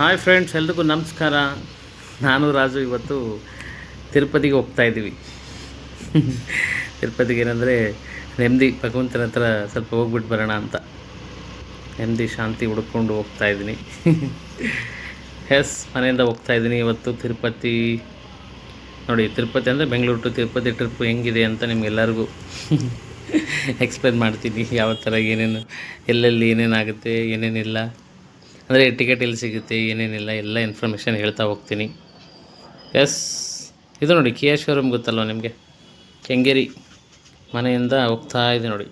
Hi friends ಎಲ್ರಿಗೂ ನಮಸ್ಕಾರ. ನಾನು ರಾಜು, ಇವತ್ತು ತಿರುಪತಿಗೆ ಹೋಗ್ತಾ ಇದ್ದೀವಿ. ತಿರುಪತಿಗೆ ಏನಂದರೆ ನೆಮ್ಮದಿ, ಭಗವಂತನ ಹತ್ರ ಸ್ವಲ್ಪ ಹೋಗ್ಬಿಟ್ಟು ಬರೋಣ ಅಂತ. ನೆಮ್ಮದಿ, ಶಾಂತಿ ಹುಡ್ಕೊಂಡು ಹೋಗ್ತಾ ಇದ್ದೀನಿ. ಎಸ್, ಮನೆಯಿಂದ ಹೋಗ್ತಾ ಇದ್ದೀನಿ ಇವತ್ತು ತಿರುಪತಿ. ನೋಡಿ, ತಿರುಪತಿ ಅಂದರೆ ಬೆಂಗಳೂರು ಟು ತಿರುಪತಿ ಟ್ರಿಪ್ ಹೆಂಗಿದೆ ಅಂತ ನಿಮಗೆಲ್ಲರಿಗೂ ಎಕ್ಸ್ಪ್ಲೇನ್ ಮಾಡ್ತೀನಿ. ಯಾವ ಥರ ಏನೇನು, ಎಲ್ಲೆಲ್ಲಿ ಏನೇನಾಗುತ್ತೆ, ಏನೇನಿಲ್ಲ. ಅಂದರೆ ಟಿಕೆಟ್ ಎಲ್ಲಿ ಸಿಗುತ್ತೆ ಏನೇನಿಲ್ಲ ಎಲ್ಲ ಇನ್ಫಾರ್ಮೇಷನ್ ಹೇಳ್ತಾ ಹೋಗ್ತೀನಿ. ಎಸ್ ಇದು ನೋಡಿ ಕಿಯಾ ಶೋರೂಮ್ ಗೊತ್ತಲ್ವ ನಿಮಗೆ? ಕೆಂಗೇರಿ ಮನೆಯಿಂದ ಹೋಗ್ತಾ ಇದೆ ನೋಡಿ.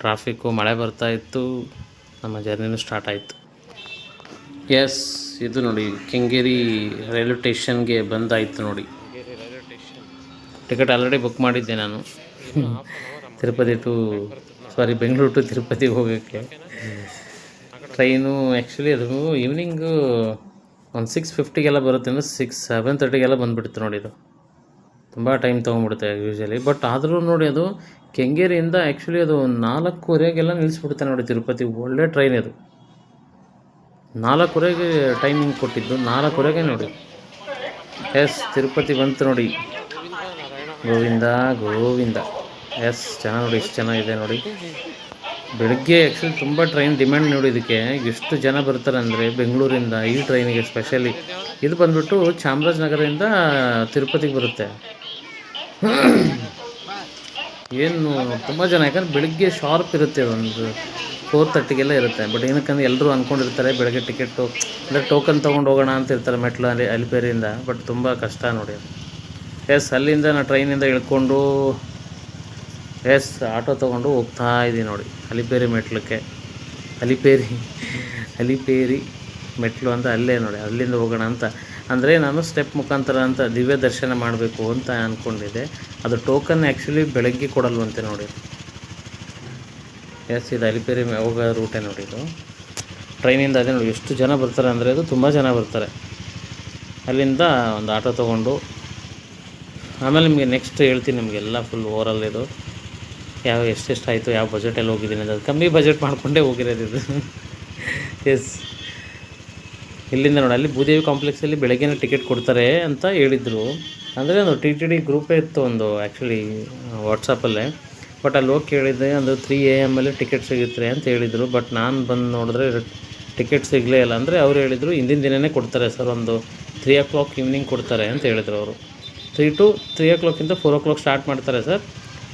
ಟ್ರಾಫಿಕ್ಕು ಮಳೆ ಬರ್ತಾ ಇತ್ತು. ನಮ್ಮ ಜರ್ನಿನೂ ಸ್ಟಾರ್ಟ್ ಆಯಿತು. ಎಸ್ ಇದು ನೋಡಿ ಕೆಂಗೇರಿ ರೈಲ್ವೆ ಸ್ಟೇಷನ್ಗೆ ಬಂದಾಯಿತು ನೋಡಿ. ಟಿಕೆಟ್ ಆಲ್ರೆಡಿ ಬುಕ್ ಮಾಡಿದ್ದೆ ನಾನು. Tirupati to sorry Bengaluru to ತಿರುಪತಿಗೆ ಹೋಗೋಕ್ಕೆ. ಟ್ರೈನು ಆ್ಯಕ್ಚುಲಿ ಅದು ಈವ್ನಿಂಗು ಒಂದು ಸಿಕ್ಸ್ ಫಿಫ್ಟಿಗೆಲ್ಲ ಬರುತ್ತೆ ಅಂದರೆ ಸಿಕ್ಸ್ ಸೆವೆನ್ ತರ್ಟಿಗೆಲ್ಲ ಬಂದುಬಿಡುತ್ತೆ ನೋಡಿ ಇದು. ತುಂಬ ಟೈಮ್ ತೊಗೊಂಡ್ಬಿಡುತ್ತೆ ಯೂಶ್ವಲಿ ಬಟ್ ಆದರೂ ನೋಡಿ ಅದು ಕೆಂಗೇರಿಯಿಂದ ಆ್ಯಕ್ಚುಲಿ ಅದು ನಾಲ್ಕೂವರೆಗೆಲ್ಲ ನಿಲ್ಲಿಸ್ಬಿಡುತ್ತೆ ನೋಡಿ ತಿರುಪತಿ. ಒಳ್ಳೆ ಟ್ರೈನ್ ಇದು. ನಾಲ್ಕೂವರೆಗೆ ಟೈಮಿಂಗ್ ಕೊಟ್ಟಿದ್ದು. ನಾಲ್ಕೂವರೆಗೆ ನೋಡಿ. ಎಸ್ ತಿರುಪತಿ ಬಂತು ನೋಡಿ. ಗೋವಿಂದ ಗೋವಿಂದ. ಎಸ್ ಚೆನ್ನಾಗಿ ನೋಡಿ, ಇಷ್ಟು ಚೆನ್ನಾಗಿದೆ ನೋಡಿ. ಬೆಳಗ್ಗೆ ಆ್ಯಕ್ಚುಲಿ ತುಂಬ ಟ್ರೈನ್ ಡಿಮ್ಯಾಂಡ್ ನೋಡಿ ಇದಕ್ಕೆ. ಎಷ್ಟು ಜನ ಬರ್ತಾರೆ ಅಂದರೆ ಬೆಂಗಳೂರಿಂದ ಈ ಟ್ರೈನಿಗೆ ಸ್ಪೆಷಲಿ ಇದು ಬಂದ್ಬಿಟ್ಟು ಚಾಮರಾಜನಗರದಿಂದ ತಿರುಪತಿಗೆ ಬರುತ್ತೆ. ಏನು, ತುಂಬ ಜನ. ಯಾಕಂದ್ರೆ ಬೆಳಿಗ್ಗೆ ಶಾರ್ಪ್ ಇರುತ್ತೆ ಒಂದು ಫೋರ್ ತರ್ಟಿಗೆಲ್ಲ ಇರುತ್ತೆ. ಬಟ್ ಏನಕ್ಕಂದ್ರೆ ಎಲ್ಲರೂ ಅಂದ್ಕೊಂಡಿರ್ತಾರೆ ಬೆಳಗ್ಗೆ ಟಿಕೆಟು ಅಂದರೆ ಟೋಕನ್ ತೊಗೊಂಡು ಹೋಗೋಣ ಅಂತ ಇರ್ತಾರೆ ಮೆಟ್ಲು ಅಲ್ಲಿ ಅಲಿಪೇರಿಯಿಂದ ಬಟ್ ತುಂಬ ಕಷ್ಟ ನೋಡಿ. ಎಸ್ ಅಲ್ಲಿಂದ ನಾನು ಟ್ರೈನಿಂದ ಇಳ್ಕೊಂಡು ಎಸ್ ಆಟೋ ತೊಗೊಂಡು ಹೋಗ್ತಾ ಇದ್ದೀನಿ ನೋಡಿ. ಅಲಿಪೇರಿ ಮೆಟ್ಲಕ್ಕೆ. ಅಲಿಪೇರಿ ಅಲಿಪೇರಿ ಮೆಟ್ಲು ಅಂತ ಅಲ್ಲೇ ನೋಡಿ, ಅಲ್ಲಿಂದ ಹೋಗೋಣ ಅಂತ. ಅಂದರೆ ನಾನು ಸ್ಟೆಪ್ ಮುಖಾಂತರ ಅಂತ ದಿವ್ಯ ದರ್ಶನ ಮಾಡಬೇಕು ಅಂತ ಅಂದ್ಕೊಂಡಿದ್ದೆ ಅದು ಟೋಕನ್ ಆ್ಯಕ್ಚುಲಿ ಬೆಳಗ್ಗೆ ಕೊಡಲ್ವಂತೆ ನೋಡಿ. ಎಸ್ ಇದು ಅಲಿಪೇರಿ ಹೋಗೋ ರೂಟೇ ನೋಡಿ ಇದು. ಟ್ರೈನಿಂದ ಅದೇ ನೋಡಿ, ಎಷ್ಟು ಜನ ಬರ್ತಾರೆ ಅಂದರೆ ಅದು ತುಂಬ ಜನ ಬರ್ತಾರೆ. ಅಲ್ಲಿಂದ ಒಂದು ಆಟೋ ತೊಗೊಂಡು, ಆಮೇಲೆ ನಿಮಗೆ ನೆಕ್ಸ್ಟ್ ಹೇಳ್ತೀನಿ ನಿಮಗೆಲ್ಲ ಫುಲ್ ಓವರಲ್ ಇದು. ಯಾವ ಎಷ್ಟೆಷ್ಟು ಆಯಿತು, ಯಾವ ಬಜೆಟಲ್ಲಿ ಹೋಗಿದ್ದೀನಿ ಅದು ಕಮ್ಮಿ ಬಜೆಟ್ ಮಾಡಿಕೊಂಡೇ ಹೋಗಿರೋದು ಇದು. ಎಸ್ ಇಲ್ಲಿಂದ ನೋಡಿ, ಅಲ್ಲಿ ಭೂದೇವಿ ಕಾಂಪ್ಲೆಕ್ಸಲ್ಲಿ ಬೆಳಗ್ಗೆನೇ ಟಿಕೆಟ್ ಕೊಡ್ತಾರೆ ಅಂತ ಹೇಳಿದರು. ಅಂದರೆ ಒಂದು ಟಿ ಟಿ ಡಿ ಗ್ರೂಪೇ ಇತ್ತು ಒಂದು ಆ್ಯಕ್ಚುಲಿ ವಾಟ್ಸಪ್ಪಲ್ಲೇ ಬಟ್ ಅಲ್ಲಿ ಹೋಗಿ ಕೇಳಿದ್ದೆ ಒಂದು ತ್ರೀ ಎ ಎಮ್ಮಲ್ಲಿ ಟಿಕೆಟ್ ಸಿಗುತ್ತೆ ಅಂತ ಹೇಳಿದರು. ಬಟ್ ನಾನು ಬಂದು ನೋಡಿದ್ರೆ ಟಿಕೆಟ್ ಸಿಗಲೇ ಇಲ್ಲ. ಅಂದರೆ ಅವ್ರು ಹೇಳಿದರು, ಹಿಂದಿನ ದಿನವೇ ಕೊಡ್ತಾರೆ ಸರ್, ಒಂದು ತ್ರೀ ಓ ಕ್ಲಾಕ್ ಈವ್ನಿಂಗ್ ಕೊಡ್ತಾರೆ ಅಂತ ಹೇಳಿದರು ಅವರು. ತ್ರೀ ಟು ತ್ರೀ ಓ ಕ್ಲಾಕಿಂದ ಫೋರ್ ಓ ಕ್ಲಾಕ್ ಸ್ಟಾರ್ಟ್ ಮಾಡ್ತಾರೆ ಸರ್.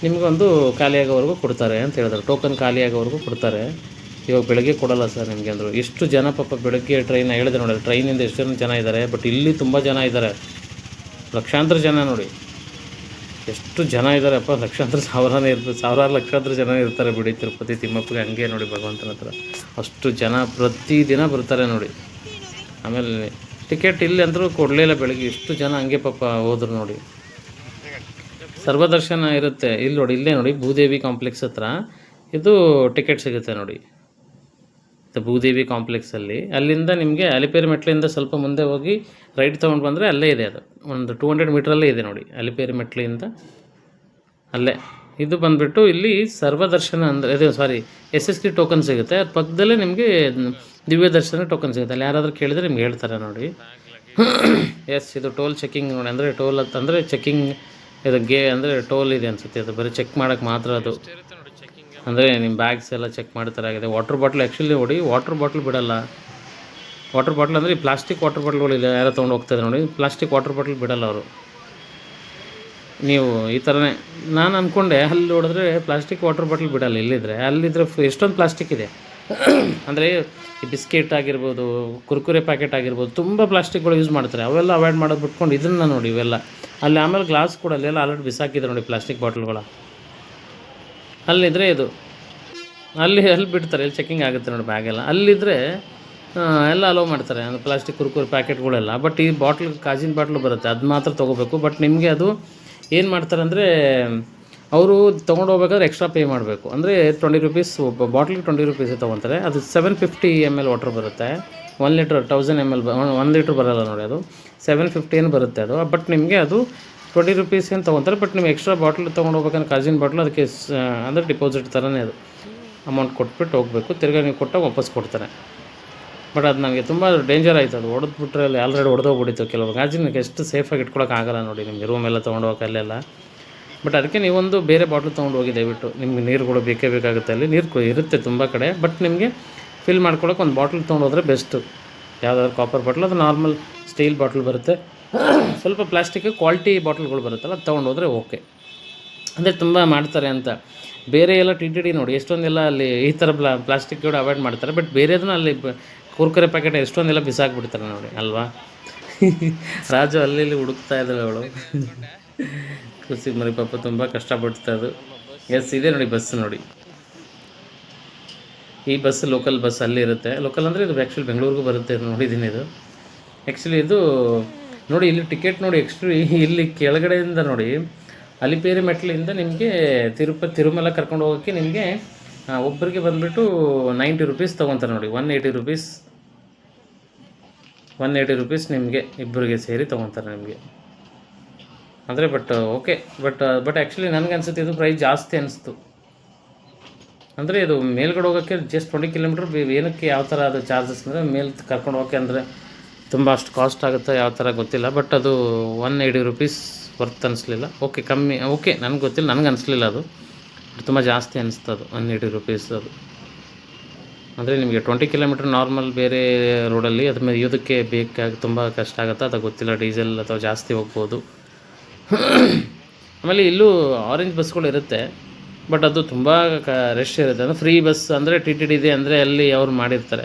ನಿಮಗೊಂದು ಖಾಲಿಯಾಗೋವರೆಗೂ ಕೊಡ್ತಾರೆ ಅಂತ ಹೇಳಿದ್ರು. ಟೋಕನ್ ಖಾಲಿಯಾಗೋವರೆಗೂ ಕೊಡ್ತಾರೆ. ಇವಾಗ ಬೆಳಗ್ಗೆ ಕೊಡಲ್ಲ ಸರ್ ನಿಮಗೆ ಅಂದರು. ಎಷ್ಟು ಜನ ಪಾಪ ಬೆಳಗ್ಗೆ ಟ್ರೈನ್ ಹೇಳಿದೆ ನೋಡಿ. ಟ್ರೈನಿಂದ ಎಷ್ಟು ಜನ ಜನ ಇದ್ದಾರೆ ಬಟ್ ಇಲ್ಲಿ ತುಂಬ ಜನ ಇದ್ದಾರೆ. ಲಕ್ಷಾಂತರ ಜನ ನೋಡಿ. ಎಷ್ಟು ಜನ ಇದ್ದಾರೆಪ್ಪ ಲಕ್ಷಾಂತರ ಸಾವಿರನೇ ಇರ್ತದೆ ಸಾವಿರಾರು ಲಕ್ಷಾಂತರ ಜನ ಇರ್ತಾರೆ ಬಿಡಿ ತಿರುಪತಿ, ತಿಮ್ಮಪ್ಪಗೆ ಹಂಗೆ ನೋಡಿ ಭಗವಂತನ ಹತ್ರ. ಅಷ್ಟು ಜನ ಪ್ರತಿದಿನ ಬರ್ತಾರೆ ನೋಡಿ. ಆಮೇಲೆ ಟಿಕೆಟ್ ಇಲ್ಲಿ ಅಂದರೂ ಕೊಡಲಿಲ್ಲ ಬೆಳಗ್ಗೆ. ಎಷ್ಟು ಜನ ಹಂಗೆ ಪಾಪ ಹೋದ್ರು ನೋಡಿ. ಸರ್ವದರ್ಶನ ಇರುತ್ತೆ. ಇಲ್ಲಿ ನೋಡಿ, ಇಲ್ಲೇ ನೋಡಿ, ಭೂದೇವಿ ಕಾಂಪ್ಲೆಕ್ಸ್ ಹತ್ರ. ಇದು ಟಿಕೆಟ್ ಸಿಗುತ್ತೆ ನೋಡಿ. ಭೂದೇವಿ ಕಾಂಪ್ಲೆಕ್ಸಲ್ಲಿ ಅಲ್ಲಿಂದ ನಿಮಗೆ ಅಲಿಪೇರಿ ಮೆಟ್ಲಿಂದ ಸ್ವಲ್ಪ ಮುಂದೆ ಹೋಗಿ ರೈಟ್ ತೊಗೊಂಡು ಬಂದರೆ ಅಲ್ಲೇ ಇದೆ ಅದು. ಒಂದು ಟೂ ಹಂಡ್ರೆಡ್ ಮೀಟ್ರಲ್ಲೇ ಇದೆ ನೋಡಿ, ಅಲಿಪೇರಿ ಮೆಟ್ಲಿಂದ. ಅಲ್ಲೇ. ಇದು ಬಂದುಬಿಟ್ಟು ಇಲ್ಲಿ ಸರ್ವದರ್ಶನ ಅಂದರೆ, ಇದು sorry S S T token ಸಿಗುತ್ತೆ. ಅದು ಪಕ್ಕದಲ್ಲೇ ನಿಮಗೆ ದಿವ್ಯ ದರ್ಶನ ಟೋಕನ್ ಸಿಗುತ್ತೆ. ಅಲ್ಲಿ ಯಾರಾದರೂ ಕೇಳಿದರೆ ನಿಮ್ಗೆ ಹೇಳ್ತಾರೆ ನೋಡಿ. ಎಸ್ ಇದು ಟೋಲ್ ಚೆಕಿಂಗ್ ನೋಡಿ. ಅಂದರೆ ಟೋಲ್ ಅಂತಂದರೆ ಚೆಕಿಂಗ್ ಇದು ಗೇ ಅಂದರೆ ಟೋಲ್ ಇದೆ ಅನಿಸುತ್ತೆ. ಅದು ಬರೀ ಚೆಕ್ ಮಾಡೋಕ್ಕೆ ಮಾತ್ರ ಅದು. ಅಂದರೆ ನಿಮ್ಮ ಬ್ಯಾಗ್ಸ್ ಎಲ್ಲ ಚೆಕ್ ಮಾಡ್ತಾರೆ ಆಗಿದೆ. ವಾಟರ್ ಬಾಟ್ಲ್ ಆ್ಯಕ್ಚುಲಿ ನೋಡಿ ವಾಟರ್ ಬಾಟ್ಲ್ ಬಿಡಲ್ಲ. ವಾಟರ್ ಬಾಟ್ಲ್ ಅಂದರೆ ಈ ಪ್ಲಾಸ್ಟಿಕ್ ವಾಟರ್ ಬಾಟ್ಲ್ಗಳಿಲ್ಲ ಯಾರೋ ತೊಗೊಂಡು ಹೋಗ್ತಾರೆ ನೋಡಿ. ಪ್ಲಾಸ್ಟಿಕ್ ವಾಟರ್ ಬಾಟ್ಲ್ ಬಿಡಲ್ಲ ಅವರು. ನೀವು ಈ ಥರನೇ ನಾನು ಅಂದ್ಕೊಂಡೆ ಅಲ್ಲಿ ನೋಡಿದ್ರೆ ಪ್ಲಾಸ್ಟಿಕ್ ವಾಟರ್ ಬಾಟ್ಲ್ ಬಿಡಲ್ಲ. ಇಲ್ಲಿದ್ರೆ, ಅಲ್ಲಿದ್ರೆ ಫ್- ಎಷ್ಟೊಂದು ಪ್ಲಾಸ್ಟಿಕ್ ಇದೆ. ಅಂದರೆ ಈ ಬಿಸ್ಕೆಟ್ ಆಗಿರ್ಬೋದು, ಕುರ್ಕುರೆ ಪ್ಯಾಕೆಟ್ ಆಗಿರ್ಬೋದು, ತುಂಬ ಪ್ಲಾಸ್ಟಿಕ್ಗಳು ಯೂಸ್ ಮಾಡ್ತಾರೆ. ಅವೆಲ್ಲ ಅವಾಯ್ಡ್ ಮಾಡೋದು ಬಿಟ್ಕೊಂಡು ಇದನ್ನು ನೋಡಿ ಇವೆಲ್ಲ. ಅಲ್ಲಿ ಆಮೇಲೆ ಗ್ಲಾಸ್ ಕೂಡ ಅಲ್ಲೆಲ್ಲ ಆಲ್ರೆಡಿ ಬಿಸಾಕಿದ್ರು ನೋಡಿ ಪ್ಲಾಸ್ಟಿಕ್ ಬಾಟ್ಲ್ಗಳ ಅಲ್ಲಿದ್ರೆ ಇದು. ಅಲ್ಲಿ ಅಲ್ಲಿ ಬಿಡ್ತಾರೆ ಇಲ್ಲಿ ಚೆಕಿಂಗ್ ಆಗುತ್ತೆ ನೋಡಿ ಬ್ಯಾಗೆಲ್ಲ ಅಲ್ಲಿದ್ದರೆ ಎಲ್ಲ ಅಲೋ ಮಾಡ್ತಾರೆ ಅಂದರೆ ಪ್ಲಾಸ್ಟಿಕ್ ಕುರ್ಕುರೆ ಪ್ಯಾಕೆಟ್ಗಳೆಲ್ಲ ಬಟ್ ಈ ಬಾಟ್ಲ್ ಕಾಜಿನ ಬಾಟ್ಲು ಬರುತ್ತೆ, ಅದು ಮಾತ್ರ ತೊಗೋಬೇಕು. ಬಟ್ ನಿಮಗೆ ಅದು ಏನು ಮಾಡ್ತಾರೆ ಅಂದರೆ ಅವರು ತೊಗೊಂಡು ಹೋಗ್ಬೇಕಾದ್ರೆ ಎಕ್ಸ್ಟ್ರಾ ಪೇ ಮಾಡಬೇಕು. ಅಂದರೆ ಟ್ವೆಂಟಿ ರುಪೀಸ್ ಒಬ್ಬ ಬಾಟ್ಲಿಗೆ ಟ್ವೆಂಟಿ ರುಪೀಸ್ ತೊಗೊತಾರೆ. ಅದು seven fifty M L water ಬರುತ್ತೆ. One litre thousand M L one litre ಬರೋಲ್ಲ ನೋಡಿ ಅದು. ಸೆವೆನ್ ಫಿಫ್ಟಿ ಏನು ಬರುತ್ತೆ ಅದು. ಬಟ್ ನಿಮಗೆ ಅದು ಟ್ವೆಂಟಿ ರುಪೀಸ್ ಏನು ತೊಗೊತಾರೆ. ಬಟ್ ನಿಮ್ಗೆ ಎಕ್ಸ್ಟ್ರಾ ಬಾಟ್ಲ್ ತೊಗೊಂಡು ಹೋಗ್ಬೇಕಂದ್ರೆ ಕಾಜಿನ ಬಾಟ್ಲು ಅದಕ್ಕೆ ಅಂದರೆ ಡಿಪಾಸಿಟ್ ಥರನೇ ಅದು. ಅಮೌಂಟ್ ಕೊಟ್ಬಿಟ್ಟು ಹೋಗಬೇಕು. ತಿರ್ಗಾ ನೀವು ಕೊಟ್ಟಾಗ ವಾಪಸ್ ಕೊಡ್ತಾರೆ. ಬಟ್ ಅದು ನನಗೆ ತುಂಬ ಡೇಂಜರ್ ಆಯಿತು. ಅದು ಹೊಡೆದ್ಬಿಟ್ರೆ ಅಲ್ಲಿ ಆಲ್ರೆಡಿ ಹೊಡೆದೋಗ್ಬಿಟ್ಟಿತ್ತು ಕೆಲವು. ಗಾಜಿನ ಎಷ್ಟು ಸೇಫಾಗಿ ಇಟ್ಕೊಳಕ್ಕಾಗಲ್ಲ ನೋಡಿ. ನಿಮಗೆ ರೂಮೆಲ್ಲ ತೊಗೊಂಡು ಹೋಗಕ್ಕೆ ಅಲ್ಲೆಲ್ಲ. ಬಟ್ ಅದಕ್ಕೆ ನೀವೊಂದು ಬೇರೆ ಬಾಟ್ಲು ತೊಗೊಂಡು ಹೋಗಿ ದಯವಿಟ್ಟು. ನಿಮಗೆ ನೀರುಗಳು ಬೇಕೇ ಬೇಕಾಗುತ್ತೆ ಅಲ್ಲಿ. ನೀರು ಇರುತ್ತೆ ತುಂಬ ಕಡೆ ಬಟ್ ನಿಮಗೆ ಫಿಲ್ ಮಾಡ್ಕೊಳಕ್ಕೆ ಒಂದು ಬಾಟ್ಲ್ ತೊಗೊಂಡು ಹೋದರೆ ಬೆಸ್ಟು ಯಾವುದಾದ್ರು ಕಾಪರ್ ಬಾಟ್ಲ್ ಅದು ನಾರ್ಮಲ್ ಸ್ಟೀಲ್ ಬಾಟ್ಲ್ ಬರುತ್ತೆ. ಸ್ವಲ್ಪ ಪ್ಲಾಸ್ಟಿಕ್ ಕ್ವಾಲಿಟಿ ಬಾಟ್ಲ್ಗಳು ಬರುತ್ತಲ್ಲ, ಅದು ತೊಗೊಂಡು ಹೋದರೆ ಓಕೆ ಅಂದರೆ ತುಂಬ ಮಾಡ್ತಾರೆ ಅಂತ. ಬೇರೆ ಎಲ್ಲ ಟಿ ಟಿ ಡಿ ನೋಡಿ, ಎಷ್ಟೊಂದೆಲ್ಲ ಅಲ್ಲಿ ಈ ಥರ ಪ್ಲಾ ಪ್ಲಾಸ್ಟಿಕ್ಗಳು ಅವಾಯ್ಡ್ ಮಾಡ್ತಾರೆ ಬಟ್ ಬೇರೆದನ್ನ ಅಲ್ಲಿ ಕುರ್ಕರೆ ಪ್ಯಾಕೆಟ್ ಎಷ್ಟೊಂದೆಲ್ಲ ಬಿಸಾಕ್ಬಿಡ್ತಾರೆ ನೋಡಿ, ಅಲ್ವಾ? ರಾಜು ಅಲ್ಲಿ ಹುಡುಕ್ತಾ ಇದ್ದಾಳೆ ಅವಳು. ಖುಷಿ ಮರಿ ಪಾಪ ತುಂಬ ಕಷ್ಟಪಡ್ತಾ ಅದು ಎಸ್ ಇದೆ ನೋಡಿ ಬಸ್ ನೋಡಿ. ಈ ಬಸ್ ಲೋಕಲ್ ಬಸ್ ಅಲ್ಲಿ ಇರುತ್ತೆ. ಲೋಕಲ್ ಅಂದರೆ ಇದು ಆ್ಯಕ್ಚುಲಿ ಬೆಂಗಳೂರಿಗೂ ಬರುತ್ತೆ ನೋಡಿದ್ದೀನಿ ಇದು. ಆ್ಯಕ್ಚುಲಿ ಇದು ನೋಡಿ, ಇಲ್ಲಿ ಟಿಕೆಟ್ ನೋಡಿ ಎಕ್ಸ್ಟ್ರಿ ಇಲ್ಲಿ ಕೆಳಗಡೆಯಿಂದ ನೋಡಿ ಅಲಿಪೇರಿ ಮೆಟ್ಲಿಂದ ನಿಮಗೆ ತಿರುಪತಿ ತಿರುಮಲ ಕರ್ಕೊಂಡು ಹೋಗೋಕ್ಕೆ ನಿಮಗೆ ಒಬ್ಬರಿಗೆ ಬಂದುಬಿಟ್ಟು ನೈಂಟಿ ರುಪೀಸ್ ತೊಗೊತಾರೆ ನೋಡಿ. One eighty rupees one eighty rupees ನಿಮಗೆ ಇಬ್ಬರಿಗೆ ಸೇರಿ ತೊಗೊತಾರೆ ನಿಮಗೆ. ಅಂದರೆ but okay but but actually ನನಗೆ ಅನ್ಸುತ್ತೆ ಇದು ಪ್ರೈಸ್ ಜಾಸ್ತಿ ಅನಿಸ್ತು. ಅಂದರೆ ಇದು ಮೇಲ್ಗಡೆ ಹೋಗೋಕ್ಕೆ ಜಸ್ಟ್ ಟ್ವೆಂಟಿ ಕಿಲೋಮೀಟ್ರ್ ಏನಕ್ಕೆ ಯಾವ ಥರ ಅದು ಚಾರ್ಜಸ್ ಅಂದರೆ ಮೇಲ್ ಕರ್ಕೊಂಡು ಹೋಗೋಕ್ಕೆ ಅಂದರೆ ತುಂಬ ಅಷ್ಟು ಕಾಸ್ಟ್ ಆಗುತ್ತೆ ಯಾವ ಥರ ಗೊತ್ತಿಲ್ಲ. ಬಟ್ ಅದು ಒನ್ ಏಯ್ಟಿ ರುಪೀಸ್ ವರ್ತ್ ಅನಿಸ್ಲಿಲ್ಲ. ಓಕೆ ಕಮ್ಮಿ ಓಕೆ ನನಗೆ ಗೊತ್ತಿಲ್ಲ, ನನಗೆ ಅನಿಸ್ಲಿಲ್ಲ ಅದು. ತುಂಬ ಜಾಸ್ತಿ ಅನಿಸ್ತು ಅದು ಒನ್ ಏಯ್ಟಿ ರುಪೀಸ್ ಅದು. ಅಂದರೆ ನಿಮಗೆ ಟ್ವೆಂಟಿ ಕಿಲೋಮೀಟ್ರ್ ನಾರ್ಮಲ್ ಬೇರೆ ರೋಡಲ್ಲಿ ಅದ್ರ ಮೇಲೆ ಇದಕ್ಕೆ ಬೇಕಾಗಿ ತುಂಬ ಕಷ್ಟ ಆಗುತ್ತೆ, ಅದು ಗೊತ್ತಿಲ್ಲ ಡೀಸೆಲ್ ಅಥವಾ ಜಾಸ್ತಿ ಹೋಗ್ಬೋದು. ಆಮೇಲೆ ಇಲ್ಲೂ ಆರೆಂಜ್ ಬಸ್ಗಳು ಇರುತ್ತೆ ಬಟ್ ಅದು ತುಂಬ ಕ ರಶ್ ಇರುತ್ತೆ. ಅಂದರೆ ಫ್ರೀ ಬಸ್ ಅಂದರೆ ಟಿ ಟಿ ಡಿ ಇದೆ ಅಂದರೆ ಅಲ್ಲಿ ಅವ್ರು ಮಾಡಿರ್ತಾರೆ.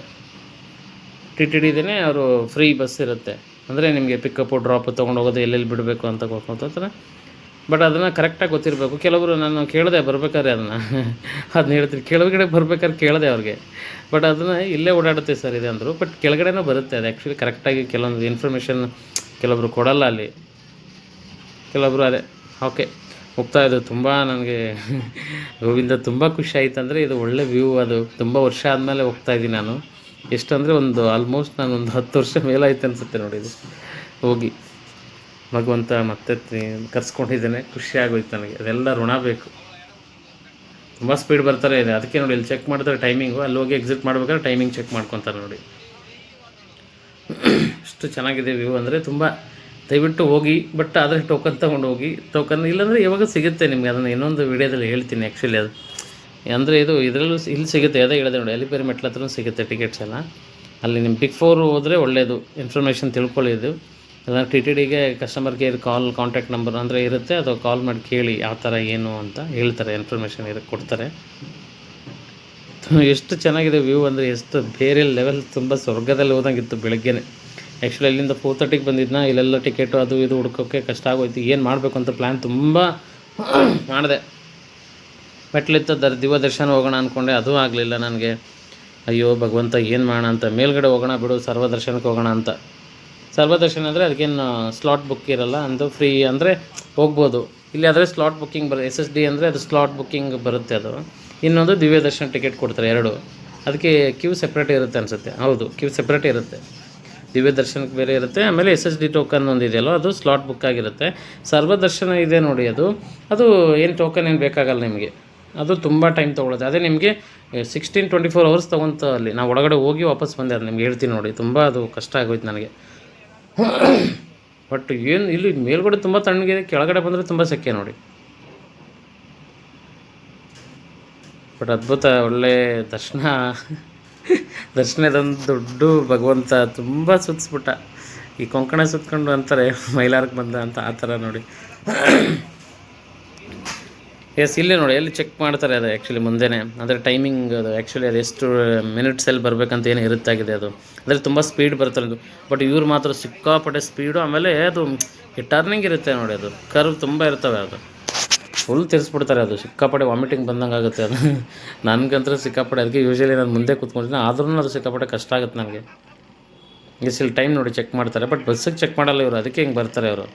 ಟಿ ಟಿ ಡಿದೇ ಅವರು ಫ್ರೀ ಬಸ್ ಇರುತ್ತೆ. ಅಂದರೆ ನಿಮಗೆ ಪಿಕಪ್ಪು ಡ್ರಾಪ್ ತೊಗೊಂಡು ಹೋಗೋದು, ಎಲ್ಲೆಲ್ಲಿ ಬಿಡಬೇಕು ಅಂತ ಗೊತ್ತಾಗ್ತಾರೆ ಬಟ್ ಅದನ್ನು ಕರೆಕ್ಟಾಗಿ ಗೊತ್ತಿರಬೇಕು. ಕೆಲವರು ನಾನು ಕೇಳಿದೆ ಬರ್ಬೇಕಾದ್ರೆ ಅದನ್ನು. ಅದನ್ನ ಹೇಳ್ತೀನಿ. ಕೆಳಗಡೆ ಬರ್ಬೇಕಾದ್ರೆ ಕೇಳಿದೆ ಅವ್ರಿಗೆ. ಬಟ್ ಅದನ್ನು ಇಲ್ಲೇ ಓಡಾಡುತ್ತೆ ಸರ್ ಇದೆ ಅಂದರು. ಬಟ್ ಕೆಳಗಡೆನೂ ಬರುತ್ತೆ. ಅದು ಆ್ಯಕ್ಚುಲಿ ಕರೆಕ್ಟಾಗಿ ಕೆಲವೊಂದು ಇನ್ಫಾರ್ಮೇಷನ್ ಕೆಲವರು ಕೊಡಲ್ಲ ಅಲ್ಲಿ. ಕೆಲವೊಬ್ರು ಅದೇ ಓಕೆ ಹೋಗ್ತಾ ಇದು ತುಂಬ ನನಗೆ ಗೋವಿಂದ ತುಂಬ ಖುಷಿ ಆಯಿತು ಅಂದರೆ ಇದು ಒಳ್ಳೆ ವ್ಯೂ ಅದು. ತುಂಬ ವರ್ಷ ಆದಮೇಲೆ ಹೋಗ್ತಾ ಇದ್ದೀನಿ ನಾನು. ಎಷ್ಟಂದರೆ ಒಂದು ಆಲ್ಮೋಸ್ಟ್ ನಾನು ಒಂದು ಹತ್ತು ವರ್ಷ ಮೇಲಾಯ್ತು ಅನಿಸುತ್ತೆ ನೋಡಿ ಇದು. ಹೋಗಿ. ಭಗವಂತ ಮತ್ತೆ ಕರ್ಸ್ಕೊಂಡಿದ್ದೇನೆ. ಖುಷಿ ಆಗೋಯ್ತು ನನಗೆ. ಅದೆಲ್ಲ ಋಣ ಬೇಕು. ತುಂಬ ಸ್ಪೀಡ್ ಬರ್ತಾರೆ. ಇದೆ ಅದಕ್ಕೆ ನೋಡಿ ಇಲ್ಲಿ ಚೆಕ್ ಮಾಡಿದ್ರೆ ಟೈಮಿಂಗು ಅಲ್ಲಿ ಹೋಗಿ ಎಕ್ಸಿಟ್ ಮಾಡ್ಬೇಕಾದ್ರೆ ಟೈಮಿಂಗ್ ಚೆಕ್ ಮಾಡ್ಕೊತಾರೆ ನೋಡಿ. ಅಷ್ಟು ಚೆನ್ನಾಗಿದೆ ವ್ಯೂ ಅಂದರೆ ತುಂಬ ದಯವಿಟ್ಟು ಹೋಗಿ ಬಟ್ ಆದರೆ ಟೋಕನ್ ತೊಗೊಂಡು ಹೋಗಿ. ಟೋಕನ್ ಇಲ್ಲಾಂದರೆ ಯಾವಾಗ ಸಿಗುತ್ತೆ ನಿಮಗೆ? ಅದನ್ನು ಇನ್ನೊಂದು ವಿಡಿಯೋದಲ್ಲಿ ಹೇಳ್ತೀನಿ ಆ್ಯಕ್ಚುಲಿ ಅದು. ಅಂದರೆ ಇದು ಇದರಲ್ಲೂ ಇಲ್ಲಿ ಸಿಗುತ್ತೆ, ಅದೇ ಹೇಳಿದೆ ನೋಡಿ ಎಲಿಪೇರಿ ಮೆಟ್ಲ ಹತ್ರನೂ ಸಿಗುತ್ತೆ ಟಿಕೆಟ್ಸ್ ಎಲ್ಲ. ಅಲ್ಲಿ ನಿಮ್ಮ ಬಿಗ್ ಫೋರ್ ಹೋದರೆ ಒಳ್ಳೆಯದು ಇನ್ಫಾರ್ಮೇಷನ್ ತಿಳ್ಕೊಳ್ಳೋದು. ಇಲ್ಲ ಟಿ ಟಿ ಡಿಗೆ customer care call contact number ಅಂದರೆ ಇರುತ್ತೆ, ಅದು ಕಾಲ್ ಮಾಡಿ ಕೇಳಿ ಯಾವ ಥರ ಏನು ಅಂತ ಹೇಳ್ತಾರೆ ಇನ್ಫಾರ್ಮೇಷನ್ ಇರೋ ಕೊಡ್ತಾರೆ. ಎಷ್ಟು ಚೆನ್ನಾಗಿದೆ ವ್ಯೂ ಅಂದರೆ, ಎಷ್ಟು ಬೇರೆ ಲೆವೆಲ್ ತುಂಬ ಸ್ವರ್ಗದಲ್ಲಿ ಹೋದಂಗಿತ್ತು ಬೆಳಗ್ಗೆನೆ. ಆ್ಯಕ್ಚುಲಿ ಅಲ್ಲಿಂದ ಫೋರ್ ತರ್ಟಿಗೆ ಬಂದಿದ್ನ. ಇಲ್ಲೆಲ್ಲ ಟಿಕೆಟು ಅದು ಇದು ಹುಡ್ಕೋಕ್ಕೆ ಕಷ್ಟ ಆಗೋಯ್ತು. ಏನು ಮಾಡಬೇಕು ಅಂತ ಪ್ಲ್ಯಾನ್ ತುಂಬ ಮಾಡಿದೆ. ಮೆಟ್ಲಿತ್ತ, ದರ್ ದಿವ ದರ್ಶನ ಹೋಗೋಣ ಅಂದ್ಕೊಂಡೆ ಅದೂ ಆಗಲಿಲ್ಲ ನನಗೆ. ಅಯ್ಯೋ, ಭಗವಂತ, ಏನು ಮಾಡೋಣ ಅಂತ. ಮೇಲ್ಗಡೆ ಹೋಗೋಣ ಬಿಡು, ಸರ್ವ ದರ್ಶನಕ್ಕೆ ಹೋಗೋಣ ಅಂತ. ಸರ್ವ ದರ್ಶನ ಅಂದರೆ ಅದಕ್ಕೇನು ಸ್ಲಾಟ್ ಬುಕ್ ಇರಲ್ಲ. ಅಂದು ಫ್ರೀ ಅಂದರೆ ಹೋಗ್ಬೋದು. ಇಲ್ಲಿ ಆದರೆ ಸ್ಲಾಟ್ ಬುಕ್ಕಿಂಗ್ ಬರ ಎಸ್ ಎಸ್ ಡಿ ಅಂದರೆ ಅದು ಸ್ಲಾಟ್ ಬುಕ್ಕಿಂಗ್ ಬರುತ್ತೆ ಅದು. ಇನ್ನೊಂದು ದಿವ್ಯ ದರ್ಶನ ಟಿಕೆಟ್ ಕೊಡ್ತಾರೆ, ಎರಡು. ಅದಕ್ಕೆ ಕ್ಯೂ ಸೆಪ್ರೇಟ್ ಇರುತ್ತೆ ಅನಿಸುತ್ತೆ. ಹೌದು ಕ್ಯೂ ಸೆಪ್ರೇಟ್ ಇರುತ್ತೆ. ದಿವ್ಯ ದರ್ಶನಕ್ಕೆ ಬೇರೆ ಇರುತ್ತೆ. ಆಮೇಲೆ ಎಸ್ ಎಸ್ ಡಿ ಟೋಕನ್ ಒಂದು ಇದೆಯಲ್ಲ, ಅದು ಸ್ಲಾಟ್ ಬುಕ್ ಆಗಿರುತ್ತೆ. ಸರ್ವ ದರ್ಶನ ಇದೆ ನೋಡಿ ಅದು. ಅದು ಏನು ಟೋಕನ್ ಏನು ಬೇಕಾಗಲ್ಲ ನಿಮಗೆ. ಅದು ತುಂಬ ಟೈಮ್ ತೊಗೊಳುತ್ತೆ. ಅದೇ ನಿಮಗೆ ಸಿಕ್ಸ್ಟೀನ್ ಟ್ವೆಂಟಿ ಫೋರ್ ಅವರ್ಸ್ ತೊಗೊಂತ ಅಲ್ಲಿ. ನಾವು ಒಳಗಡೆ ಹೋಗಿ ವಾಪಸ್ ಬಂದೆ, ಅದು ನಿಮ್ಗೆ ಹೇಳ್ತೀನಿ ನೋಡಿ. ತುಂಬ ಅದು ಕಷ್ಟ ಆಗೋಯ್ತು ನನಗೆ. ಬಟ್ ಏನು ಇಲ್ಲಿ ಮೇಲ್ಗಡೆ ತುಂಬ ತಣ್ಣಗಿದೆ, ಕೆಳಗಡೆ ಬಂದರೆ ತುಂಬ ಸೆಕೆ ನೋಡಿ. ಬಟ್ ಅದ್ಭುತ, ಒಳ್ಳೆ ದರ್ಶನ. ದರ್ಶನದೊಂದು ದೊಡ್ಡ ಭಗವಂತ ತುಂಬ ಸುತ್ತಿಸ್ಬಿಟ್ಟ ಈ ಕೊಂಕಣ ಸುತ್ಕೊಂಡು ಅಂತಾರೆ, ಮೈಲಾರಕ್ಕೆ ಬಂದ ಅಂತ ಆ ಥರ ನೋಡಿ. ಎಸ್ ಇಲ್ಲೇ ನೋಡಿ ಎಲ್ಲಿ ಚೆಕ್ ಮಾಡ್ತಾರೆ ಅದು ಆ್ಯಕ್ಚುಲಿ ಮುಂದೆನೇ. ಅಂದರೆ ಟೈಮಿಂಗ್ ಅದು ಆ್ಯಕ್ಚುಲಿ ಅದು ಎಷ್ಟು ಮಿನಿಟ್ಸಲ್ಲಿ ಬರಬೇಕಂತ ಏನು ಇರುತ್ತಾಗಿದೆ ಅದು. ಅಂದರೆ ತುಂಬ ಸ್ಪೀಡ್ ಬರ್ತಾರೆ ಬಟ್ ಇವ್ರು ಮಾತ್ರ ಸಿಕ್ಕಾಪಟ್ಟೆ ಸ್ಪೀಡು ಆಮೇಲೆ ಅದು ಟರ್ನಿಂಗ್ ಇರುತ್ತೆ ನೋಡಿ ಅದು. ಕರ್ವ್ ತುಂಬ ಇರ್ತವೆ ಅದು. ಫುಲ್ ತಿರ್ಸ್ಬಿಡ್ತಾರೆ ಅದು. ಸಿಕ್ಕಾಪಟ್ಟೆ ವಾಮಿಟಿಂಗ್ ಬಂದಂಗೆ ಆಗುತ್ತೆ ಅದು. ನನಗಂತೂ ಸಿಕ್ಕಾಪಟ್ಟೆ ಅದಕ್ಕೆ ಯೂಶಲಿ ನಾನು ಮುಂದೆ ಕೂತ್ಕೊಂಡಿದ್ದೀನಿ ಆದ್ರೂ ಅದು ಸಿಕ್ಕಾಪಟ್ಟೆ ಕಷ್ಟ ಆಗುತ್ತೆ ನನಗೆ. ಇಲ್ಲಿ ಟೈಮ್ ನೋಡಿ ಚೆಕ್ ಮಾಡ್ತಾರೆ ಬಟ್ ಬಸ್ಸಿಗೆ ಚೆಕ್ ಮಾಡಲ್ಲ ಇವರು, ಅದಕ್ಕೆ ಹಿಂಗೆ ಬರ್ತಾರೆ ಅವರು.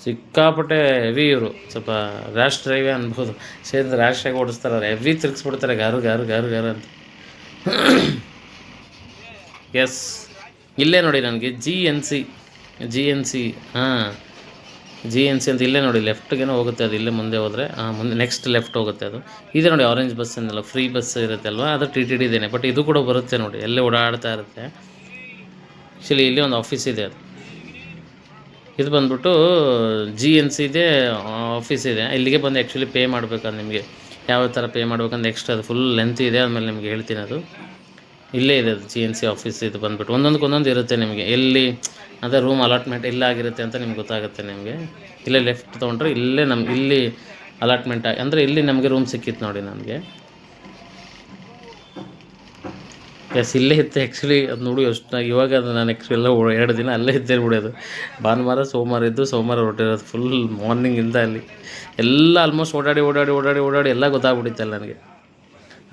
ಸಿಕ್ಕಾಪಟ್ಟೆ ಹೆವಿ ಇವರು. ಸ್ವಲ್ಪ ರ್ಯಾಶ್ ಡ್ರೈವೇ ಅನ್ಬೋದು. ಸೇರಿದ ರ್ಯಾಶ್ ಆಗಿ ಓಡಿಸ್ತಾರೆ ಅವ್ರು. ಹೆವಿ ತಿರ್ಗಿಸ್ಬಿಡ್ತಾರೆ ಗಾರು ಗಾರು ಗಾರು ಗಾರು ಅಂತ. ಎಸ್ ಇಲ್ಲೇ ನೋಡಿ ನನಗೆ G N C G N C ಹಾಂ. ಜಿ ಎನ್ ಸಿ ಅಂತ ಇಲ್ಲೇ ನೋಡಿ, ಲೆಫ್ಟ್ಗೇನೋ ಹೋಗುತ್ತೆ ಅದು, ಇಲ್ಲೇ ಮುಂದೆ ಹೋದರೆ ಮುಂದೆ ನೆಕ್ಸ್ಟ್ ಲೆಫ್ಟ್ ಹೋಗುತ್ತೆ ಅದು. ಇದೆ ನೋಡಿ ಆರೆಂಜ್ ಬಸ್ ಅಂದಲ್ಲ ಫ್ರೀ ಬಸ್ ಇರುತ್ತೆ ಅಲ್ವಾ? ಅದು ಟಿ ಟಿ ಡಿ ಇದೇನೆ ಬಟ್ ಇದು ಕೂಡ ಬರುತ್ತೆ ನೋಡಿ ಎಲ್ಲೇ ಓಡಾಡ್ತಾ ಇರುತ್ತೆ. ಆ್ಯಕ್ಚುಲಿ ಇಲ್ಲಿ ಒಂದು ಆಫೀಸ್ ಇದೆ ಅದು. ಇದು ಬಂದ್ಬಿಟ್ಟು, ಜಿ ಎನ್ ಸಿ ಇದೆ ಆಫೀಸ್ ಇದೆ. ಇಲ್ಲಿಗೆ ಬಂದು ಆ್ಯಕ್ಚುಲಿ ಪೇ ಮಾಡಬೇಕಂದು ನಿಮಗೆ ಯಾವ ಥರ ಪೇ ಮಾಡಬೇಕಂದ್ರೆ ನೆಕ್ಸ್ಟ್ ಅದು ಫುಲ್ ಲೆಂತ್ ಇದೆ ಆಮೇಲೆ ನಿಮಗೆ ಹೇಳ್ತೀನಿ ಅದು. ಇಲ್ಲೇ ಇದೆ ಜಿ ಎನ್ ಸಿ ಆಫೀಸ್, ಇದು ಬಂದ್ಬಿಟ್ಟು. ಒಂದೊಂದಕ್ಕೆ ಒಂದೊಂದು ಇರುತ್ತೆ ನಿಮಗೆ. ಎಲ್ಲಿ ಅದೇ ರೂಮ್ ಅಲಾಟ್ಮೆಂಟ್ ಎಲ್ಲಾಗಿರುತ್ತೆ ಅಂತ ನಿಮ್ಗೆ ಗೊತ್ತಾಗುತ್ತೆ ನಿಮಗೆ. ಇಲ್ಲೇ ಲೆಫ್ಟ್ ತೊಗೊಂಡ್ರೆ ಇಲ್ಲೇ ನಮ್ಗೆ ಇಲ್ಲಿ ಅಲಾಟ್ಮೆಂಟ್ ಅಂದರೆ ಇಲ್ಲಿ ನಮಗೆ ರೂಮ್ ಸಿಕ್ಕಿತ್ತು ನೋಡಿ ನನಗೆ ಎಸ್ ಇಲ್ಲೇ ಇತ್ತು ಆ್ಯಕ್ಚುಲಿ ಅದು ನೋಡಿ ಎಷ್ಟು ಇವಾಗ ಅದು ನಾನು ಆ್ಯಕ್ಚುಲಿ ಎಲ್ಲ ಎರಡು ದಿನ ಅಲ್ಲೇ ಇದ್ದೇ ಬಿಡೋದು ಭಾನುವಾರ, ಸೋಮವಾರ ಇದ್ದು ಸೋಮವಾರ ಹೊರಟಿರೋದು ಫುಲ್ ಮಾರ್ನಿಂಗಿಂದ ಅಲ್ಲಿ. ಎಲ್ಲ ಆಲ್ಮೋಸ್ಟ್ ಓಡಾಡಿ ಓಡಾಡಿ ಓಡಾಡಿ ಓಡಾಡಿ, ಎಲ್ಲ ಗೊತ್ತಾಗ್ಬಿಟ್ಟಿತ್ತಲ್ಲ ನನಗೆ.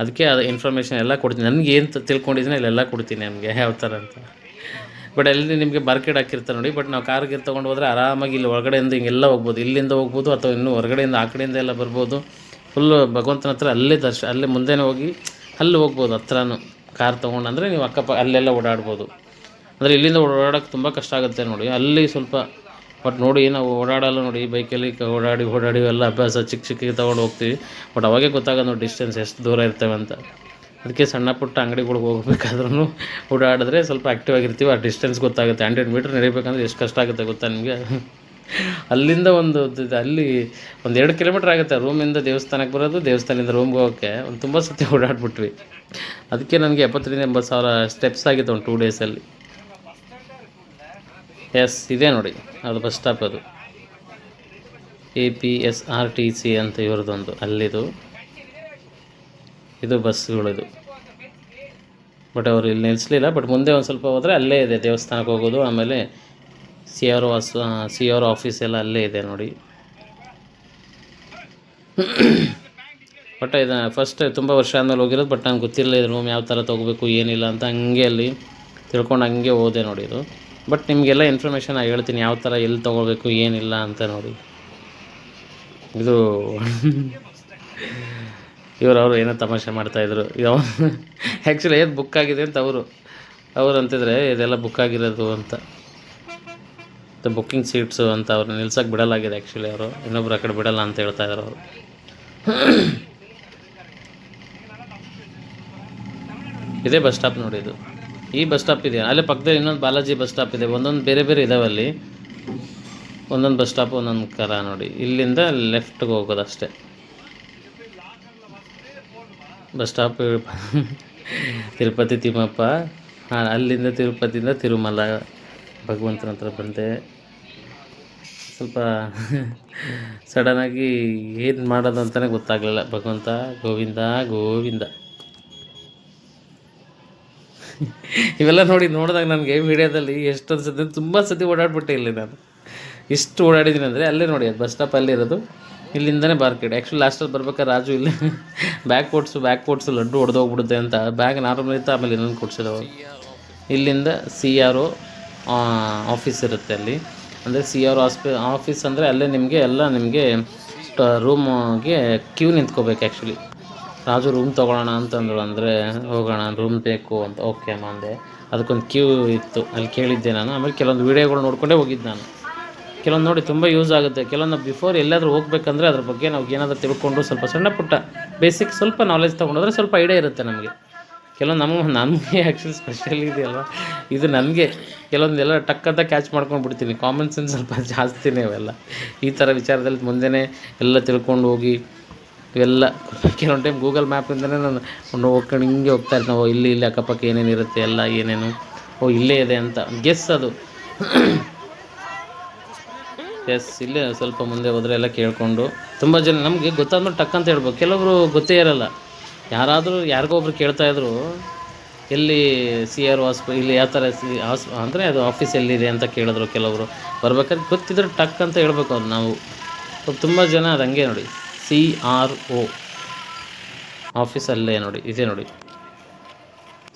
ಅದಕ್ಕೆ ಅದು ಇನ್ಫಾರ್ಮೇಷನ್ ಎಲ್ಲ ಕೊಡ್ತೀನಿ. ನನಗೆ ಏನು ತಿಳ್ಕೊಂಡಿದ್ದೀನಿ ಇಲ್ಲೆಲ್ಲ ಕೊಡ್ತೀನಿ ನಮಗೆ ಯಾವ ಥರ ಅಂತ. ಬಟ್ ಅಲ್ಲಿ ನಿಮಗೆ ಮಾರ್ಕೆಟ್ ಹಾಕಿರ್ತಾರೆ ನೋಡಿ ಬಟ್ ನಾವು ಕಾರ್ಗೆ ತೊಗೊಂಡು ಹೋದರೆ ಆರಾಮಾಗಿ ಇಲ್ಲಿ ಒಳಗಡೆಯಿಂದ ಹಿಂಗೆಲ್ಲ ಹೋಗ್ಬೋದು. ಇಲ್ಲಿಂದ ಹೋಗ್ಬೋದು ಅಥವಾ ಇನ್ನೂ ಹೊರಗಡೆಯಿಂದ ಆ ಕಡೆಯಿಂದ ಎಲ್ಲ ಬರ್ಬೋದು. ಫುಲ್ಲು ಭಗವಂತನ ಹತ್ರ ಅಲ್ಲೇ ದರ್ಶ, ಅಲ್ಲೇ ಮುಂದೆನೇ ಹೋಗಿ ಅಲ್ಲಿ ಹೋಗ್ಬೋದು ಹತ್ರನೂ. ಕಾರ್ ತೊಗೊಂಡು ಅಂದರೆ ನೀವು ಅಕ್ಕಪಕ್ಕ ಅಲ್ಲೆಲ್ಲ ಓಡಾಡ್ಬೋದು. ಅಂದರೆ ಇಲ್ಲಿಂದ ಓಡಾಡೋಕ್ಕೆ ತುಂಬ ಕಷ್ಟ ಆಗುತ್ತೆ ನೋಡಿ. ಅಲ್ಲಿ ಸ್ವಲ್ಪ ಬಟ್ ನೋಡಿ, ನಾವು ಓಡಾಡಲ್ಲ ನೋಡಿ, ಬೈಕಲ್ಲಿ ಓಡಾಡಿ ಓಡಾಡಿ ಎಲ್ಲ ಅಭ್ಯಾಸ ಚಿಕ್ಕ ಚಿಕ್ಕ ತೊಗೊಂಡು ಹೋಗ್ತೀವಿ. ಬಟ್ ಅವಾಗೇ ಗೊತ್ತಾಗೋದು ನೋಡಿ ಡಿಸ್ಟೆನ್ಸ್ ಎಷ್ಟು ದೂರ ಇರ್ತೇವೆ ಅಂತ. ಅದಕ್ಕೆ ಸಣ್ಣ ಪುಟ್ಟ ಅಂಗಡಿಗಳಿಗೆ ಹೋಗ್ಬೇಕಾದ್ರೂ ಓಡಾಡಿದ್ರೆ ಸ್ವಲ್ಪ ಆ್ಯಕ್ಟಿವ್ ಆಗಿರ್ತೀವಿ. ಆ ಡಿಸ್ಟೆನ್ಸ್ ಗೊತ್ತಾಗುತ್ತೆ. ಹಂಡ್ರೆಡ್ ಮೀಟ್ರ್ ನಡಿಬೇಕಂದ್ರೆ ಎಷ್ಟು ಕಷ್ಟ ಆಗುತ್ತೆ ಗೊತ್ತಾ ನಿಮಗೆ? ಅಲ್ಲಿಂದ ಒಂದು ಅಲ್ಲಿ ಒಂದು ಎರಡು ಕಿಲೋಮೀಟ್ರ್ ಆಗುತ್ತೆ. ರೂಮಿಂದ ದೇವಸ್ಥಾನಕ್ಕೆ ಬರೋದು, ದೇವಸ್ಥಾನದಿಂದ ರೂಮ್ಗೆ ಹೋಗೋಕ್ಕೆ. ಒಂದು ತುಂಬ ಸತಿ ಓಡಾಡ್ಬಿಟ್ವಿ. ಅದಕ್ಕೆ ನನಗೆ ಎಪ್ಪತ್ತರಿಂದ ಎಂಬತ್ತು ಸಾವಿರ ಸ್ಟೆಪ್ಸ್ ಆಗಿತ್ತು ಒಂದು ಟೂ ಡೇಸಲ್ಲಿ ಎಸ್, ಇದೆ ನೋಡಿ. ಅದು ಬಸ್ ಸ್ಟಾಪ್ ಅದು. A P S R T C ಅಂತ ಇವ್ರದ್ದೊಂದು. ಅಲ್ಲಿದು. ಇದು ಬಸ್ಗಳಿದು ಬಟ್ ಅವರು ಇಲ್ಲಿ ನಿಲ್ಲಿಸಲಿಲ್ಲ ಬಟ್ ಮುಂದೆ ಒಂದು ಸ್ವಲ್ಪ ಹೋದರೆ ಅಲ್ಲೇ ಇದೆ. ದೇವಸ್ಥಾನಕ್ಕೆ ಹೋಗೋದು, ಆಮೇಲೆ ಸಿ ಆರ್ ವಾಸ್ ಸಿ ಆರ್ ಆಫೀಸ್ ಎಲ್ಲ ಅಲ್ಲೇ ಇದೆ ನೋಡಿ. ಬಟ್ ಇದು ಫಸ್ಟ್ ತುಂಬ ವರ್ಷ ಆದಮೇಲೆ ಹೋಗಿರೋದು, ಬಟ್ ನಂಗೆ ಗೊತ್ತಿರಲಿಲ್ಲ ರೂಮ್ ಯಾವ ಥರ ತೊಗೋಬೇಕು, ಏನಿಲ್ಲ ಅಂತ ಹಂಗೆ ಅಲ್ಲಿ ತಿಳ್ಕೊಂಡು ಹಂಗೆ ಹೋದೆ ನೋಡಿ ಇದು. ಬಟ್ ನಿಮಗೆಲ್ಲ ಇನ್ಫಾರ್ಮೇಷನ್ ಹೇಳ್ತೀನಿ, ಯಾವ ಥರ ಎಲ್ಲಿ ತೊಗೋಬೇಕು ಏನಿಲ್ಲ ಅಂತ ನೋಡಿ. ಇದು ಇವರು ಅವರು ಏನೋ ತಮಾಷೆ ಮಾಡ್ತಾಯಿದ್ರು ಯಾವ ಆ್ಯಕ್ಚುಲಿ ಏನು ಬುಕ್ ಆಗಿದೆ ಅಂತ ಅವರು. ಅವರು ಅಂತಿದ್ರೆ ಇದೆಲ್ಲ ಬುಕ್ ಆಗಿರೋದು ಅಂತ. ಬುಕ್ಕಿಂಗ್ ಸೀಟ್ಸು ಅಂತ ಅವ್ರನ್ನ ನಿಲ್ಸೋಕ್ಕೆ ಬಿಡಲಾಗಿದೆ ಆ್ಯಕ್ಚುಲಿ ಅವರು. ಇನ್ನೊಬ್ರು ಆ ಕಡೆ ಬಿಡಲ್ಲ ಅಂತ ಹೇಳ್ತಾ ಇದ್ದಾರೆ ಅವರು. ಇದೇ ಬಸ್ ಸ್ಟಾಪ್ ನೋಡಿ ಇದು. ಈ ಬಸ್ ಸ್ಟಾಪ್ ಇದೆ. ಅಲ್ಲೇ ಪಕ್ಕದಲ್ಲಿ ಇನ್ನೊಂದು ಬಾಲಾಜಿ ಬಸ್ ಸ್ಟಾಪ್ ಇದೆ. ಒಂದೊಂದು ಬೇರೆ ಬೇರೆ ಇದಾವೆ ಅಲ್ಲಿ. ಒಂದೊಂದು ಬಸ್ ಸ್ಟಾಪ್ ಒಂದೊಂದು ಕರ ನೋಡಿ. ಇಲ್ಲಿಂದ ಲೆಫ್ಟ್ಗೆ ಹೋಗೋದು ಅಷ್ಟೇ. Bus stop Tirupati Timmappa. ಹಾಂ, ಅಲ್ಲಿಂದ ತಿರುಪತಿಯಿಂದ ತಿರುಮಲ. ಭಗವಂತನ ಹತ್ರ ಬಂದೆ. ಸ್ವಲ್ಪ ಸಡನ್ನಾಗಿ ಏನು ಮಾಡೋದು ಅಂತಲೇ ಗೊತ್ತಾಗಲಿಲ್ಲ. ಭಗವಂತ, ಗೋವಿಂದ ಗೋವಿಂದ. ಇವೆಲ್ಲ ನೋಡಿ ನೋಡಿದಾಗ ನನಗೆ ವಿಡಿಯೋದಲ್ಲಿ ಎಷ್ಟೊಂದು ಸತಿ, ತುಂಬ ಸತಿ ಓಡಾಡ್ಬಿಟ್ಟೆ ಇಲ್ಲಿ ನಾನು. ಇಷ್ಟು ಓಡಾಡಿದ್ದೀನಿ ಅಂದರೆ ಅಲ್ಲೇ ನೋಡಿ, ಅದು ಬಸ್ ಸ್ಟಾಪ್ ಅಲ್ಲಿರೋದು ಇಲ್ಲಿಂದನೇ ಬಾರ್ಕೆಟ್ ಆ್ಯಕ್ಚುಲಿ ಲಾಸ್ಟಲ್ಲಿ ಬರ್ಬೇಕಾದ್ರೆ ರಾಜು ಇಲ್ಲಿ ಬ್ಯಾಕ್ ಕೋಟ್ಸು ಬ್ಯಾಕ್ ಕೋಟ್ಸು ಲಡ್ಡು ಹೊಡೆದೋಗ್ಬಿಡುತ್ತೆ ಅಂತ. ಬ್ಯಾಗ್ ನಾರ್ಮಲ್ ಇತ್ತು, ಆಮೇಲೆ ಇನ್ನೊಂದು ಕೊಡ್ಸಿದವರು ಇಲ್ಲಿಂದ ಸಿ ಆರ್ ಒ ಆಫೀಸ್ ಇರುತ್ತೆ ಅಲ್ಲಿ. ಅಂದರೆ ಸಿ ಆರ್ ಆಸ್ಪಿ ಆಫೀಸ್ ಅಂದರೆ ಅಲ್ಲೇ ನಿಮಗೆ ಎಲ್ಲ ನಿಮಗೆ ರೂಮ್ಗೆ ಕ್ಯೂ ನಿಂತ್ಕೋಬೇಕು ಆ್ಯಕ್ಚುಲಿ ರಾಜು ರೂಮ್ ತೊಗೊಳ್ಳೋಣ ಅಂತಂದ್ರು ಅಂದರೆ ಹೋಗೋಣ ರೂಮ್ ಬೇಕು ಅಂತ ಓಕೆ ಅಮ್ಮ ಅಂದೆ. ಅದಕ್ಕೊಂದು ಕ್ಯೂ ಇತ್ತು, ಅಲ್ಲಿ ಕೇಳಿದ್ದೆ ನಾನು. ಆಮೇಲೆ ಕೆಲವೊಂದು ವೀಡಿಯೋಗಳು ನೋಡಿಕೊಂಡೇ ಹೋಗಿದ್ದು ನಾನು. ಕೆಲವೊಂದು ನೋಡಿ ತುಂಬ ಯೂಸ್ ಆಗುತ್ತೆ. ಕೆಲವೊಂದು ಬಿಫೋರ್ ಎಲ್ಲಾದರೂ ಹೋಗ್ಬೇಕಂದ್ರೆ ಅದ್ರ ಬಗ್ಗೆ ನಾವು ಏನಾದರೂ ತಿಳ್ಕೊಂಡು ಸ್ವಲ್ಪ ಸಣ್ಣ ಪುಟ್ಟ ಬೇಸಿಕ್ ಸ್ವಲ್ಪ ನಾಲೆಜ್ ತೊಗೊಂಡೋದ್ರೆ ಸ್ವಲ್ಪ ಐಡಿಯಾ ಇರುತ್ತೆ ನಮಗೆ. ಕೆಲವೊಂದು ನಮ್ಮ, ನಮಗೆ ಆ್ಯಕ್ಚುಲಿ ಸ್ಪೆಷಲ್ ಇದೆಯಲ್ವ? ಇದು ನನಗೆ. ಕೆಲವೊಂದೆಲ್ಲ ಟಕ್ ಅಂತ ಕ್ಯಾಚ್ ಮಾಡ್ಕೊಂಡು ಬಿಡ್ತೀನಿ. ಕಾಮನ್ ಸೆನ್ಸ್ ಸ್ವಲ್ಪ ಜಾಸ್ತಿನೇ ಅವೆಲ್ಲ. ಈ ಥರ ವಿಚಾರದಲ್ಲಿ ಮುಂದೆನೇ ಎಲ್ಲ ತಿಳ್ಕೊಂಡು ಹೋಗಿ ಇವೆಲ್ಲ ಕೆಲವೊಂದು ಟೈಮ್ ಗೂಗಲ್ ಮ್ಯಾಪಿಂದಲೇ ನಾನು ಹೋಗ್ಕೊಂಡು ಹಿಂಗೆ ಹೋಗ್ತಾ ಇರ್ತೀನಿ. ಓ, ಇಲ್ಲಿ ಇಲ್ಲಿ ಅಕ್ಕಪಕ್ಕ ಏನೇನು ಇರುತ್ತೆ, ಎಲ್ಲ ಏನೇನು? ಓ, ಇಲ್ಲೇ ಇದೆ ಅಂತ. ಗೆಸ್ ಅದು. ಎಸ್ ಇಲ್ಲೇ ಸ್ವಲ್ಪ ಮುಂದೆ ಹೋದರೆ ಎಲ್ಲ ಕೇಳಿಕೊಂಡು. ತುಂಬ ಜನ ನಮಗೆ ಗೊತ್ತಾದ್ಮೇಲೆ ಟಕ್ ಅಂತ ಹೇಳ್ಬೋದು. ಕೆಲವರು ಗೊತ್ತೇ ಇರಲ್ಲ. ಯಾರಾದರೂ, ಯಾರಿಗೋ ಒಬ್ರು ಕೇಳ್ತಾ ಇದ್ರು, ಎಲ್ಲಿ ಸಿ ಆರ್ ಹಾಸ್ಪ ಇಲ್ಲಿ ಯಾವ ಥರ ಸಿ, ಹಾಸ್, ಅಂದರೆ ಅದು ಆಫೀಸ್ ಎಲ್ಲಿದೆ ಅಂತ ಕೇಳಿದ್ರು ಕೆಲವರು. ಬರ್ಬೇಕಾದ್ರೆ ಗೊತ್ತಿದ್ರೆ ಟಕ್ ಅಂತ ಹೇಳ್ಬೇಕು ಅದು ನಾವು. ತುಂಬ ಜನ ಅದು ಹಂಗೆ ನೋಡಿ. C R O. ಆಫೀಸ್ ಅಲ್ಲೇ ನೋಡಿ, ಇದೆ ನೋಡಿ.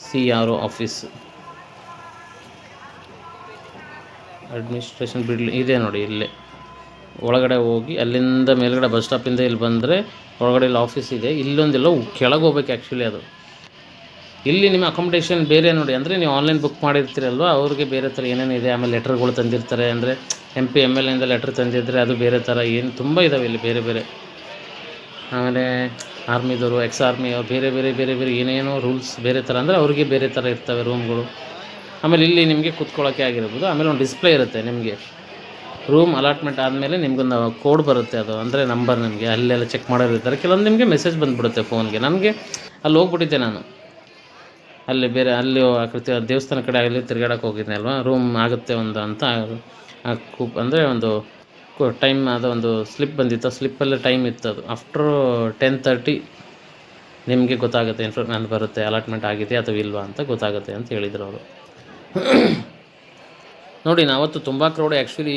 C R O office. Administration ಬಿಡ್ಲಿ, ಇದೆ ನೋಡಿ ಇಲ್ಲೇ. ಒಳಗಡೆ ಹೋಗಿ, ಅಲ್ಲಿಂದ ಮೇಲ್ಗಡೆ ಬಸ್ ಸ್ಟಾಪಿಂದ ಇಲ್ಲಿ ಬಂದರೆ ಒಳಗಡೆ ಇಲ್ಲಿ ಆಫೀಸ್ ಇದೆ. ಇಲ್ಲೊಂದಿಲ್ಲ ಕೆಳಗೆ ಹೋಗ್ಬೇಕು ಆ್ಯಕ್ಚುಲಿ ಅದು. ಇಲ್ಲಿ ನಿಮ್ಮ ಅಕೊಮಡೇಷನ್ ಬೇರೆ ನೋಡಿ, ಅಂದರೆ ನೀವು ಆನ್ಲೈನ್ ಬುಕ್ ಮಾಡಿರ್ತೀರಲ್ವ, ಅವ್ರಿಗೆ ಬೇರೆ ಥರ ಏನೇನಿದೆ ಆಮೇಲೆ ಲೆಟ್ರ್ಗಳು ತಂದಿರ್ತಾರೆ, ಅಂದರೆ ಎಂ ಪಿ ಎಂ ಎಲ್ ಇಂದ ಲೆಟ್ರ್ ತಂದಿದ್ದರೆ ಅದು ಬೇರೆ ಥರ, ಏನು, ತುಂಬ ಇದ್ದಾವೆ ಇಲ್ಲಿ ಬೇರೆ ಬೇರೆ. ಆಮೇಲೆ ಆರ್ಮಿದವರು ಎಕ್ಸ್ ಆರ್ಮಿ ಅವ್ರು ಬೇರೆ ಬೇರೆ ಬೇರೆ ಬೇರೆ ಏನೇನೋ ರೂಲ್ಸ್ ಬೇರೆ ಥರ ಅಂದರೆ ಅವ್ರಿಗೆ ಬೇರೆ ಥರ ಇರ್ತವೆ ರೂಮ್ಗಳು ಆಮೇಲೆ ಇಲ್ಲಿ ನಿಮಗೆ ಕೂತ್ಕೊಳ್ಳೋಕ್ಕೆ ಆಗಿರ್ಬೋದು. ಆಮೇಲೆ ಒಂದು ಡಿಸ್ಪ್ಲೇ ಇರುತ್ತೆ ನಿಮಗೆ. ರೂಮ್ ಅಲಾಟ್ಮೆಂಟ್ ಆದಮೇಲೆ ನಿಮಗೊಂದು ಕೋಡ್ ಬರುತ್ತೆ ಅದು. ಅಂದರೆ ನಂಬರ್ ನಿಮಗೆ. ಅಲ್ಲೆಲ್ಲ ಚೆಕ್ ಮಾಡೋರು ಇರ್ತಾರೆ. ಕೆಲವೊಂದು ನಿಮಗೆ ಮೆಸೇಜ್ ಬಂದುಬಿಡುತ್ತೆ ಫೋನ್ಗೆ ನನಗೆ ಅಲ್ಲಿ ಹೋಗ್ಬಿಟ್ಟಿದ್ದೆ ನಾನು. ಅಲ್ಲಿ ಬೇರೆ, ಅಲ್ಲಿ ಆಕೃತಿ ದೇವಸ್ಥಾನ ಕಡೆ ಆಗಲಿ ತಿರ್ಗಾಡಕ್ಕೆ ಹೋಗಿದ್ದೆ ಅಲ್ವಾ? ರೂಮ್ ಆಗುತ್ತೆ ಒಂದು ಅಂತ ಆ ಕೂಪ್ ಅಂದರೆ ಒಂದು ಟೈಮ್ ಅದು ಒಂದು ಸ್ಲಿಪ್ ಬಂದಿತ್ತು. ಸ್ಲಿಪ್ಪಲ್ಲಿ ಟೈಮ್ ಇತ್ತು ಅದು. ಆಫ್ಟರ್ ಟೆನ್ ತರ್ಟಿ ನಿಮಗೆ ಗೊತ್ತಾಗುತ್ತೆ ನಾನು ಬರುತ್ತೆ ಅಲಾಟ್ಮೆಂಟ್ ಆಗಿದೆ ಅಥವಾ ಇಲ್ವಾ ಅಂತ ಗೊತ್ತಾಗುತ್ತೆ ಅಂತ ಹೇಳಿದರು ಅವರು. ನೋಡಿ, ನಾವತ್ತು ತುಂಬ ಕ್ರೌಡ್ ಆ್ಯಕ್ಚುಲಿ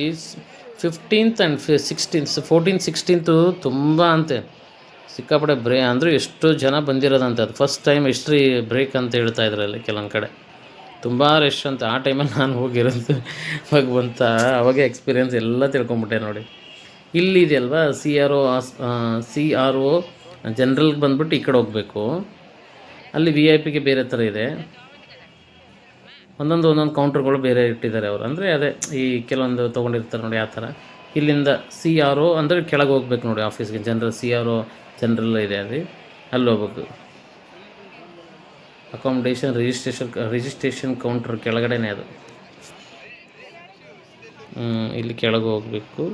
ಫಿಫ್ಟೀನ್ತ್ ಆ್ಯಂಡ್ ಫಿ ಸಿಕ್ಸ್ಟೀನ್ತ್ ಫೋರ್ಟೀನ್ ಸಿಕ್ಸ್ಟೀನ್ತು ತುಂಬ ಅಂತೆ. ಸಿಕ್ಕಾಪಡೆ ಬ್ರೇ, ಅಂದರೆ ಎಷ್ಟು ಜನ ಬಂದಿರೋದಂತೆ ಅದು. ಫಸ್ಟ್ ಟೈಮ್ ಹಿಸ್ಟ್ರಿ ಬ್ರೇಕ್ ಅಂತ ಹೇಳ್ತಾ ಇದ್ರಲ್ಲಿ ಕೆಲವೊಂದು ಕಡೆ. ತುಂಬ ರಶ್ ಅಂತ. ಆ ಟೈಮಲ್ಲಿ ನಾನು ಹೋಗಿರೋದು. ಭಗವಂತ ಅವಾಗೆ ಎಕ್ಸ್ಪೀರಿಯೆನ್ಸ್ ಎಲ್ಲ ತಿಳ್ಕೊಂಬಿಟ್ಟೆ ನೋಡಿ. ಇಲ್ಲಿ ಇದೆಯಲ್ವಾ C R O C R O ಜನ್ರಲ್ಗೆ ಬಂದ್ಬಿಟ್ಟು ಈ ಕಡೆ ಹೋಗಬೇಕು. ಅಲ್ಲಿ ವಿ ಐ ಪಿಗೆ ಬೇರೆ ಥರ ಇದೆ. ಒಂದೊಂದು ಒಂದೊಂದು ಕೌಂಟರ್ಗಳು ಬೇರೆ ಇಟ್ಟಿದ್ದಾರೆ ಅವರು. ಅಂದರೆ ಅದೇ, ಈ ಕೆಲವೊಂದು ತೊಗೊಂಡಿರ್ತಾರೆ ನೋಡಿ ಆ ಥರ ಇಲ್ಲಿಂದ ಸಿ ಆರ್ ಒ ಅಂದರೆ ಕೆಳಗೆ ಹೋಗ್ಬೇಕು ನೋಡಿ ಆಫೀಸ್ಗೆ general C R O general ಇದೆ ಅಲ್ಲಿ. ಅಲ್ಲಿ ಹೋಗ್ಬೇಕು. ಅಕಾಮಿಡೇಷನ್ ರಿಜಿಸ್ಟ್ರೇಷನ್ ರಿಜಿಸ್ಟ್ರೇಷನ್ ಕೌಂಟ್ರ್ ಕೆಳಗಡೆನೇ ಅದು. ಇಲ್ಲಿ ಕೆಳಗೆ ಹೋಗಬೇಕು.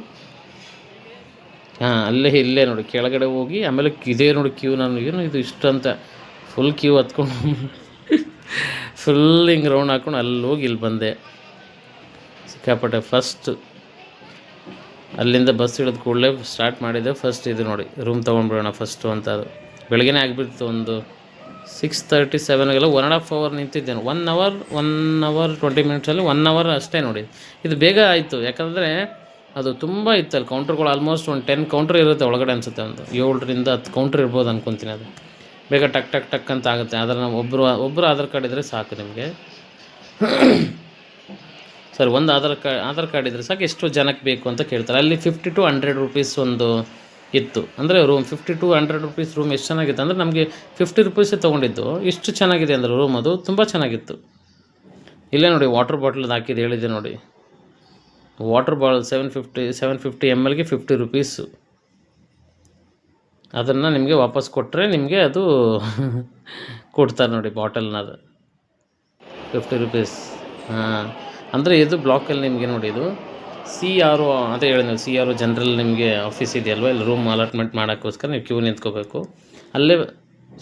ಹಾಂ, ಅಲ್ಲೇ, ಇಲ್ಲೇ ನೋಡಿ, ಕೆಳಗಡೆ ಹೋಗಿ, ಆಮೇಲೆ ಇದೇ ನೋಡಿ ಕ್ಯೂ ನಾನು. ಏನು ಇದು ಇಷ್ಟು ಅಂತ? ಫುಲ್ ಕ್ಯೂ ಹತ್ಕೊಂಡು ಫುಲ್ ಹಿಂಗೆ ರೌಂಡ್ ಹಾಕ್ಕೊಂಡು ಅಲ್ಲಿ ಹೋಗಿ ಇಲ್ಲಿ ಬಂದೆ. ಸಿಕ್ಕಾಪಟ್ಟೆ ಫಸ್ಟ್ ಅಲ್ಲಿಂದ ಬಸ್ ಇಳಿದ ಕೂಡಲೇ ಸ್ಟಾರ್ಟ್ ಮಾಡಿದೆ. ಫಸ್ಟ್ ಇದು ನೋಡಿ ರೂಮ್ ತೊಗೊಂಡ್ಬಿಡೋಣ ಫಸ್ಟು ಅಂತ ಅದು. ಬೆಳಗ್ಗೆನೇ ಆಗಿಬಿಡ್ತು ಒಂದು ಸಿಕ್ಸ್ ತರ್ಟಿ ಸೆವೆನ್ಗೆಲ್ಲ one and half hour ನಿಂತಿದ್ದೇನೆ. One hour one hour twenty ಮಿನಿಟ್ಸಲ್ಲಿ one hour ಅಷ್ಟೇ ನೋಡಿ ಇದು ಬೇಗ ಆಯಿತು. ಯಾಕಂದರೆ ಅದು ತುಂಬ ಇತ್ತು ಅಲ್ಲಿ ಕೌಂಟ್ರ್ಗಳು ಆಲ್ಮೋಸ್ಟ್ ಒಂದು ಟೆನ್ ಕೌಂಟ್ರ್ ಇರುತ್ತೆ ಒಳಗಡೆ ಅನಿಸುತ್ತೆ ಒಂದು. ಏಳರಿಂದ ಹತ್ತು ಕೌಂಟ್ರ್ ಇರ್ಬೋದು ಅನ್ಕೊತೀನಿ ಅದು. ಬೇಗ ಟಕ್ ಟಕ್ ಟಕ್ ಅಂತ ಆಗುತ್ತೆ. ಆದರೆ ನಾವು ಒಬ್ಬರು ಒಬ್ಬರು ಆಧಾರ್ ಕಾರ್ಡ್ ಇದ್ದರೆ ಸಾಕು ನಿಮಗೆ. ಸರ್, ಒಂದು ಆಧಾರ್ ಕಾರ್ಡ್ ಆಧಾರ್ ಕಾರ್ಡ್ ಇದ್ದರೆ ಸಾಕು. ಎಷ್ಟು ಜನಕ್ಕೆ ಬೇಕು ಅಂತ ಕೇಳ್ತಾರೆ. ಅಲ್ಲಿ ಫಿಫ್ಟಿ ಟು ಹಂಡ್ರೆಡ್ ರುಪೀಸ್ ಒಂದು ಇತ್ತು. ಅಂದರೆ room fifty to hundred rupees room ಎಷ್ಟು ಚೆನ್ನಾಗಿತ್ತು ಅಂದರೆ ನಮಗೆ ಫಿಫ್ಟಿ ರುಪೀಸೇ ತೊಗೊಂಡಿದ್ದು. ಇಷ್ಟು ಚೆನ್ನಾಗಿದೆ ಅಂದರೆ ರೂಮ್ ಅದು. ತುಂಬ ಚೆನ್ನಾಗಿತ್ತು. ಇಲ್ಲೇ ನೋಡಿ ವಾಟರ್ ಬಾಟ್ಲದ್ದು ಹಾಕಿದ್ದು ಹೇಳಿದೆ ನೋಡಿ. Water bottle seven fifty seven fifty M ಎಲ್ಗೆ fifty rupees ಅದನ್ನು ನಿಮಗೆ ವಾಪಸ್ ಕೊಟ್ಟರೆ ನಿಮಗೆ ಅದು ಕೊಡ್ತಾರೆ ನೋಡಿ ಬಾಟಲ್ನ ಅದು. ಫಿಫ್ಟಿ ರುಪೀಸ್ ಹಾಂ. ಅಂದರೆ ಇದು ಬ್ಲಾಕಲ್ಲಿ ನಿಮಗೆ ನೋಡಿ ಇದು. ಸಿ ಆರ್ ಒ ಅದೇ ನೀವು ಸಿ ಆರ್ ಒ ಜನರಲ್ ನಿಮಗೆ ಆಫೀಸ್ ಇದೆಯಲ್ವ? ಇಲ್ಲಿ ರೂಮ್ ಅಲಾಟ್ಮೆಂಟ್ ಮಾಡೋಕ್ಕೋಸ್ಕರ ನೀವು ಕ್ಯೂ ನಿಂತ್ಕೋಬೇಕು. ಅಲ್ಲೇ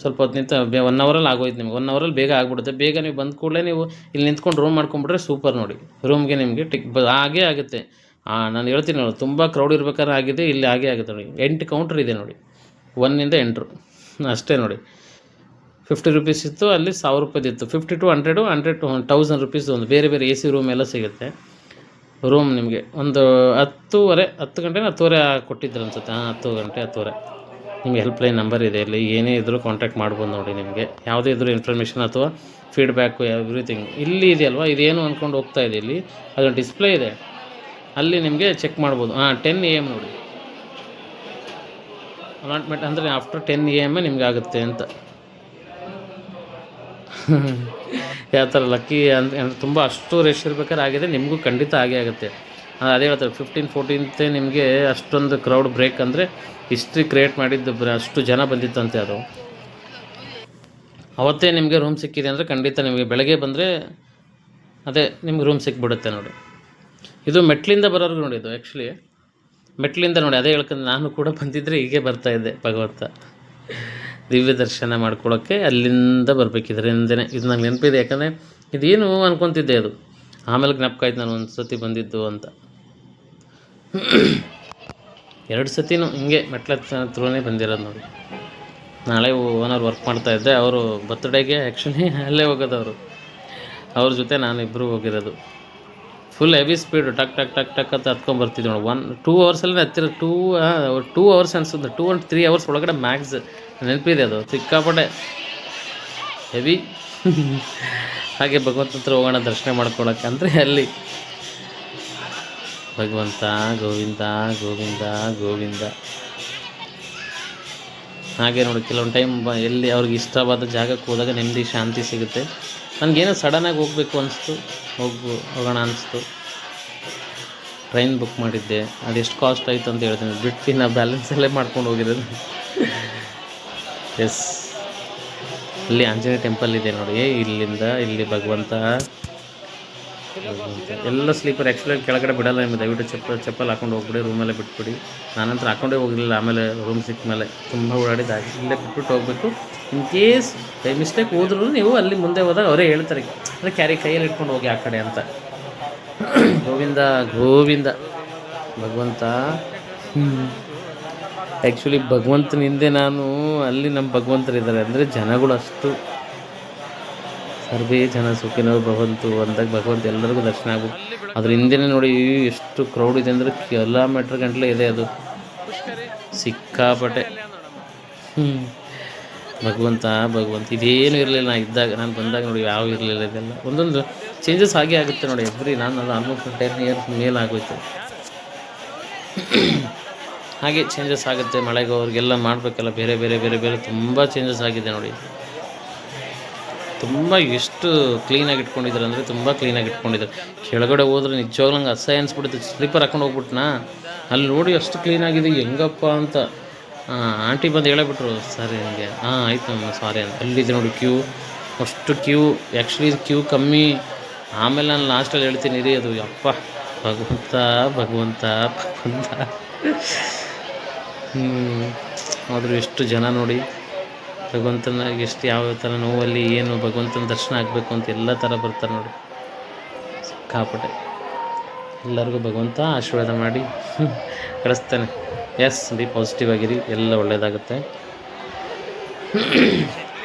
ಸ್ವಲ್ಪ ಹೊತ್ತು ನಿಂತು ಬೇ ಒನ್ ಅವರಲ್ಲಿ ಆಗೋಯ್ತು ನಿಮ್ಗೆ. ಒನ್ ಅವರಲ್ಲಿ ಬೇಗ ಆಗಿಬಿಡುತ್ತೆ. ಬೇಗ ನೀವು ಬಂದ ಕೂಡಲೇ ನೀವು ಇಲ್ಲಿ ನಿಂತ್ಕೊಂಡು ರೂಮ್ ಮಾಡ್ಕೊಂಬಿಟ್ರೆ ಸೂಪರ್ ನೋಡಿ. ರೂಮ್ಗೆ ನಿಮಗೆ ಟಿಕ್ ಹಾಗೇ ಆಗುತ್ತೆ. ನಾನು ಹೇಳ್ತೀನಿ ನೋಡಿ, ತುಂಬ ಕ್ರೌಡ್ ಇರ್ಬೇಕಾದ್ರೆ ಆಗಿದೆ, ಇಲ್ಲಿ ಹಾಗೇ ಆಗುತ್ತೆ ನೋಡಿ. ಎಂಟು ಕೌಂಟ್ರ್ ಇದೆ ನೋಡಿ. ಒನ್ನಿಂದ ಎಂಟರು ಅಷ್ಟೇ ನೋಡಿ. ಫಿಫ್ಟಿ ರುಪೀಸ್ ಇತ್ತು, ಅಲ್ಲಿ ಸಾವಿರ ರೂಪಾಯ್ದಿತ್ತು fifty to hundred hundred to thousand rupees ಒಂದು. ಬೇರೆ ಬೇರೆ ಎ ಸಿ ರೂಮ್ ಎಲ್ಲ ಸಿಗುತ್ತೆ. ರೂಮ್ ನಿಮಗೆ. ಒಂದು ಹತ್ತೂವರೆ, ಹತ್ತು ಗಂಟೆ ಹತ್ತುವರೆ ಕೊಟ್ಟಿದ್ರು ಅನ್ಸುತ್ತೆ. ಹಾಂ, ಹತ್ತು ಗಂಟೆ, ಹತ್ತುವರೆ. ನಿಮಗೆ ಹೆಲ್ಪ್ಲೈನ್ ನಂಬರ್ ಇದೆ. ಇಲ್ಲಿ ಏನೇ ಇದ್ದರೂ ಕಾಂಟ್ಯಾಕ್ಟ್ ಮಾಡ್ಬೋದು ನೋಡಿ ನಿಮಗೆ. ಯಾವುದೇ ಇದ್ರೂ ಇನ್ಫಾರ್ಮೇಷನ್ ಅಥವಾ ಫೀಡ್ಬ್ಯಾಕು ಎವ್ರಿಥಿಂಗ್ ಇಲ್ಲಿ ಇದೆಯಲ್ವಾ? ಇದೇನು ಅಂದ್ಕೊಂಡು ಹೋಗ್ತಾ ಇದೆ ಇಲ್ಲಿ. ಅದೊಂದು ಡಿಸ್ಪ್ಲೇ ಇದೆ. ಅಲ್ಲಿ ನಿಮಗೆ ಚೆಕ್ ಮಾಡ್ಬೋದು. ಹಾಂ ಟೆನ್ ಎ ಎಂ ನೋಡಿ. ಅಲಾಟ್ಮೆಂಟ್ ಅಂದರೆ ಆಫ್ಟರ್ ಟೆನ್ ಎ ಎಂ ನಿಮ್ಗೆ ಆಗುತ್ತೆ ಅಂತ. ಯಾವ ಥರ ಲಕ್ಕಿ ಅಂತ ತುಂಬ ಅಷ್ಟು ರೇಷ್ ಇರ್ಬೇಕಾದ್ರೆ ಆಗಿದೆ ನಿಮಗೂ ಖಂಡಿತ ಆಗೇ ಆಗುತ್ತೆ. ಅದೇ ಹೇಳ್ತಾರೆ ಫಿಫ್ಟೀನ್ ಫೋರ್ಟೀನ್ತೇ ನಿಮಗೆ ಅಷ್ಟೊಂದು ಕ್ರೌಡ್ ಬ್ರೇಕ್ ಅಂದರೆ ಹಿಸ್ಟ್ರಿ ಕ್ರಿಯೇಟ್ ಮಾಡಿದ್ದು ಅಷ್ಟು ಜನ ಬಂದಿತ್ತಂತೆ ಅದು. ಅವತ್ತೇ ನಿಮಗೆ ರೂಮ್ ಸಿಕ್ಕಿದೆ ಅಂದರೆ ಖಂಡಿತ ನಿಮಗೆ ಬೆಳಗ್ಗೆ ಬಂದರೆ ಅದೇ ನಿಮ್ಗೆ ರೂಮ್ ಸಿಕ್ಬಿಡುತ್ತೆ ನೋಡಿ. ಇದು ಮೆಟ್ಲಿಂದ ಬರೋರ್ಗು ನೋಡಿ ಇದು ಆ್ಯಕ್ಚುಲಿ ಮೆಟ್ಲಿಂದ ನೋಡಿ, ಅದೇ ಹೇಳ್ಕೊಂಡು ನಾನು ಕೂಡ ಬಂದಿದ್ದರೆ ಹೀಗೆ ಬರ್ತಾಯಿದ್ದೆ ಭಗವಂತ. ದಿವ್ಯ ದರ್ಶನ ಮಾಡ್ಕೊಳ್ಳೋಕ್ಕೆ ಅಲ್ಲಿಂದ ಬರಬೇಕು ಇದರಿಂದನೇ ಇದು ನನಗೆ ನೆನಪಿದೆ. ಯಾಕಂದರೆ ಇದೇನು ಅನ್ಕೊತಿದ್ದೆ ಅದು. ಆಮೇಲೆ ಜ್ಞಾಪಕ ಆಯ್ತು ನಾನು ಒಂದು ಸತಿ ಬಂದಿದ್ದು ಅಂತ. ಎರಡು ಸತಿನೂ ಹಿಂಗೆ ಮೆಟ್ಲ ಹತ್ರನೇ ಬಂದಿರೋದು ನೋಡಿ. ನಾಳೆ ಓನರ್ ವರ್ಕ್ ಮಾಡ್ತಾ ಇದ್ದೆ ಅವರು ಬರ್ತ್ಡೇಗೆ ಆ್ಯಕ್ಚುಲಿ ಅಲ್ಲೇ ಹೋಗೋದು ಅವರು ಅವ್ರ ಜೊತೆ ನಾನು ಇಬ್ಬರು ಹೋಗಿರೋದು. ಫುಲ್ ಹೆವಿ ಸ್ಪೀಡು ಟಕ್ ಟಕ್ ಟಕ್ ಟಕ್ ಅಂತ ಹತ್ಕೊಂಡ್ ಬರ್ತಿದ್ವಿ ನೋಡಿ. ಒನ್ ಟೂ ಅವರ್ಸಲ್ಲಿ ಹತ್ತಿರ ಟೂ ಟೂ ಅವರ್ಸ್ ಅನ್ಸುತ್ತೆ ಟೂ ಆ್ಯಂಡ್ ತ್ರೀ ಅವರ್ಸ್ ಒಳಗಡೆ ಮ್ಯಾಕ್ಸ್ ನೆನಪಿದೆ ಅದು. ಸಿಕ್ಕಾಪಟ್ಟೆ ಹೆವಿ ಹಾಗೆ ಭಗವಂತ ಹತ್ರ ಹೋಗೋಣ, ದರ್ಶನ ಮಾಡ್ಕೊಳಕ್ಕೆ ಅಂದರೆ ಅಲ್ಲಿ ಭಗವಂತ, ಗೋವಿಂದ ಗೋವಿಂದ ಗೋವಿಂದ. ಹಾಗೆ ನೋಡಿ, ಕೆಲವೊಂದು ಟೈಮ್ ಎಲ್ಲಿ ಅವ್ರಿಗೆ ಇಷ್ಟವಾದ ಜಾಗಕ್ಕೆ ಹೋದಾಗ ನೆಮ್ಮದಿ, ಶಾಂತಿ ಸಿಗುತ್ತೆ. ನನಗೇನೋ ಸಡನ್ನಾಗಿ ಹೋಗಬೇಕು ಅನಿಸ್ತು. ಹೋಗು ಹೋಗೋಣ ಅನಿಸ್ತು. ಟ್ರೈನ್ ಬುಕ್ ಮಾಡಿದ್ದೆ. ಅದೆಷ್ಟು ಕಾಸ್ಟ್ ಆಯಿತು ಅಂತ ಹೇಳ್ತೀನಿ. ಬಿಟ್ಟು ನಾ ಬ್ಯಾಲೆನ್ಸಲ್ಲೇ ಮಾಡ್ಕೊಂಡು ಹೋಗಿರೋದು. ಎಸ್ ಇಲ್ಲಿ ಆಂಜನೇಯ ಟೆಂಪಲ್ ಇದೆ ನೋಡಿ. ಇಲ್ಲಿಂದ ಇಲ್ಲಿ ಭಗವಂತ. ಎಲ್ಲ ಸ್ಲೀಪರ್ ಆ್ಯಕ್ಚುಲಿ ಕೆಳಗಡೆ ಬಿಡಲ್ಲ ನಿಮಗೆ. ದಯವಿಟ್ಟು ಚಪ್ಪಲ್ ಚಪ್ಪಲ್ ಹಾಕೊಂಡು ಹೋಗ್ಬಿಡಿ ರೂಮಲ್ಲೇ ಬಿಟ್ಬಿಡಿ. ನಾನಂತರ ಹಾಕೊಂಡೇ ಹೋಗಿರಲಿಲ್ಲ. ಆಮೇಲೆ ರೂಮ್ ಸಿಕ್ಕ ಮೇಲೆ ತುಂಬ ಓಡಾಡಿದ್ದಾಗಿ ಇಲ್ಲೇ ಬಿಟ್ಬಿಟ್ಟು ಹೋಗಬೇಕು. ಇನ್ ಕೇಸ್ ಬೈ ಮಿಸ್ಟೇಕ್ ಹೋದ್ರೂ ನೀವು ಅಲ್ಲಿ ಮುಂದೆ ಹೋದಾಗ ಅವರೇ ಹೇಳ್ತಾರೆ ಅಂದರೆ ಕ್ಯಾರಿ ಕೈಯಲ್ಲಿ ಇಟ್ಕೊಂಡು ಹೋಗಿ ಆ ಕಡೆ ಅಂತ. ಗೋವಿಂದ ಗೋವಿಂದ. ಭಗವಂತ. ಆ್ಯಕ್ಚುಲಿ ಭಗವಂತನ ಹಿಂದೆ ನಾನು ಅಲ್ಲಿ ನಮ್ಮ ಭಗವಂತರಿದ್ದಾರೆ ಅಂದರೆ ಜನಗಳು ಅಷ್ಟು. ಸರ್ವೇ ಜನ ಸುಖಿನವ್ರು ಭಗವಂತು ಅಂದಾಗ ಭಗವಂತ ಎಲ್ಲರಿಗೂ ದರ್ಶನ ಆಗು ಅದ್ರ ಹಿಂದೆನೇ ನೋಡಿ ಎಷ್ಟು ಕ್ರೌಡ್ ಇದೆ ಅಂದರೆ ಕಿಲೋಮೀಟ್ರ್ ಗಂಟಲೆ ಇದೆ ಅದು. ಸಿಕ್ಕಾಪಟ್ಟೆ. ಹ್ಞೂ ಭಗವಂತ ಭಗವಂತ, ಇದೇನು ಇರಲಿಲ್ಲ. ನಾನು ಇದ್ದಾಗ, ನಾನು ಬಂದಾಗ ನೋಡಿ ಯಾವ ಇರಲಿಲ್ಲ ಇದೆಲ್ಲ. ಒಂದೊಂದು ಚೇಂಜಸ್ ಆಗೇ ಆಗುತ್ತೆ ನೋಡಿ ಎವ್ರಿ ನಾನು ಅದು ಆಲ್ಮೋಸ್ಟ್ ಟೆನ್ ಇಯರ್ಸ್ ಮೇಲೆ ಆಗೋಯ್ತು. ಹಾಗೆ ಚೇಂಜಸ್ ಆಗುತ್ತೆ. ಮಳೆಗೆ ಅವ್ರಿಗೆಲ್ಲ ಮಾಡಬೇಕಲ್ಲ, ಬೇರೆ ಬೇರೆ ಬೇರೆ ಬೇರೆ ತುಂಬ ಚೇಂಜಸ್ ಆಗಿದೆ ನೋಡಿ. ತುಂಬ ಎಷ್ಟು ಕ್ಲೀನಾಗಿ ಇಟ್ಕೊಂಡಿದ್ದಾರೆ ಅಂದರೆ ತುಂಬ ಕ್ಲೀನಾಗಿ ಇಟ್ಕೊಂಡಿದ್ದಾರೆ. ಕೆಳಗಡೆ ಹೋದ್ರೆ ನಿಜವಾಗ್ಲೂ ನಂಗೆ ಅಸಹ್ಯ ಅನ್ಸ್ಬಿಡುತ್ತೆ. ಸ್ಲೀಪರ್ ಹಾಕೊಂಡು ಹೋಗ್ಬಿಟ್ನಾ? ಅಲ್ಲಿ ನೋಡಿ ಅಷ್ಟು ಕ್ಲೀನಾಗಿದೆ ಹೆಂಗಪ್ಪ ಅಂತ. ಆಂಟಿ ಬಂದು ಹೇಳಬಿಟ್ರು, ಸರಿ ನನಗೆ ಹಾಂ ಆಯ್ತು ಮ್ಯಾಮ್ ಸಾರಿ ಅಂತ. ಅಲ್ಲಿದೆ ನೋಡಿ ಕ್ಯೂ, ಅಷ್ಟು ಕ್ಯೂ ಆ್ಯಕ್ಚುಲಿ ಕ್ಯೂ ಕಮ್ಮಿ. ಆಮೇಲೆ ನಾನು ಲಾಸ್ಟಲ್ಲಿ ಹೇಳ್ತೀನಿ ರೀ ಅದು ಅಪ್ಪ ಭಗವಂತ ಭಗವಂತ ಭಗವಂತ. ಹ್ಞೂ ಆದರೂ ಎಷ್ಟು ಜನ ನೋಡಿ ಭಗವಂತನ ಎಷ್ಟು ಯಾವ ಥರ ನೋವಲ್ಲಿ, ಏನು ಭಗವಂತನ ದರ್ಶನ ಆಗಬೇಕು ಅಂತ ಎಲ್ಲ ಥರ ಬರ್ತಾರೆ ನೋಡಿ. ಸಿಕ್ಕಾಪಟ್ಟೆ. ಎಲ್ಲರಿಗೂ ಭಗವಂತ ಆಶೀರ್ವಾದ ಮಾಡಿ ಕಳಿಸ್ತಾನೆ. ಎಸ್ ಬಿ ಪಾಸಿಟಿವ್ ಆಗಿರಿ. ಎಲ್ಲ ಒಳ್ಳೆಯದಾಗುತ್ತೆ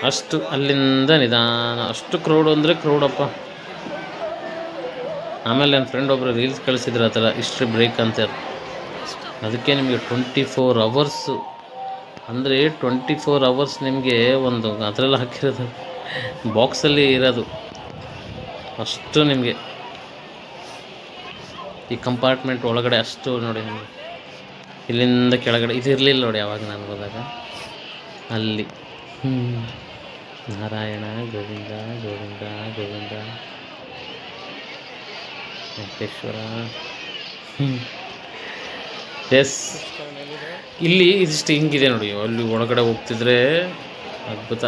ಅಷ್ಟು ಅಲ್ಲಿಂದ ನಿಧಾನ. ಅಷ್ಟು ಕ್ರೌಡ್ ಅಂದರೆ ಕ್ರೌಡಪ್ಪ ಆಮೇಲೆ ನನ್ನ ಫ್ರೆಂಡ್ ಒಬ್ಬರು ರೀಲ್ಸ್ ಕಳಿಸಿದ್ರು ಆ ಥರ ಇಷ್ಟು ಬ್ರೇಕ್ ಅಂತ. ಅದಕ್ಕೆ ನಿಮಗೆ ಟ್ವೆಂಟಿ ಫೋರ್ ಅವರ್ಸು ಅಂದರೆ ಟ್ವೆಂಟಿ ಫೋರ್ ಅವರ್ಸ್ ನಿಮಗೆ ಒಂದು ಅದರಲ್ಲಿ ಹಾಕಿರೋದು ಬಾಕ್ಸಲ್ಲಿ ಇರೋದು. ಅಷ್ಟು ನಿಮಗೆ. ಈ ಕಂಪಾರ್ಟ್ಮೆಂಟ್ ಒಳಗಡೆ ಅಷ್ಟು ನೋಡಿ ನಿಮಗೆ. ಇಲ್ಲಿಂದ ಕೆಳಗಡೆ, ಇದು ಇರಲಿಲ್ಲ ನೋಡಿ ಯಾವಾಗ ನಾನು ಹೋದಾಗ. ಅಲ್ಲಿ. ನಾರಾಯಣ, ಗೋವಿಂದ ಗೋವಿಂದ ಗೋವಿಂದ. ವೆಂಕಟೇಶ್ವರ. ಎಸ್ ಇಲ್ಲಿ ಇದಿಷ್ಟು ಹಿಂಗಿದೆ ನೋಡಿ, ಅಲ್ಲಿ ಒಳಗಡೆ ಹೋಗ್ತಿದ್ರೆ ಅದ್ಭುತ.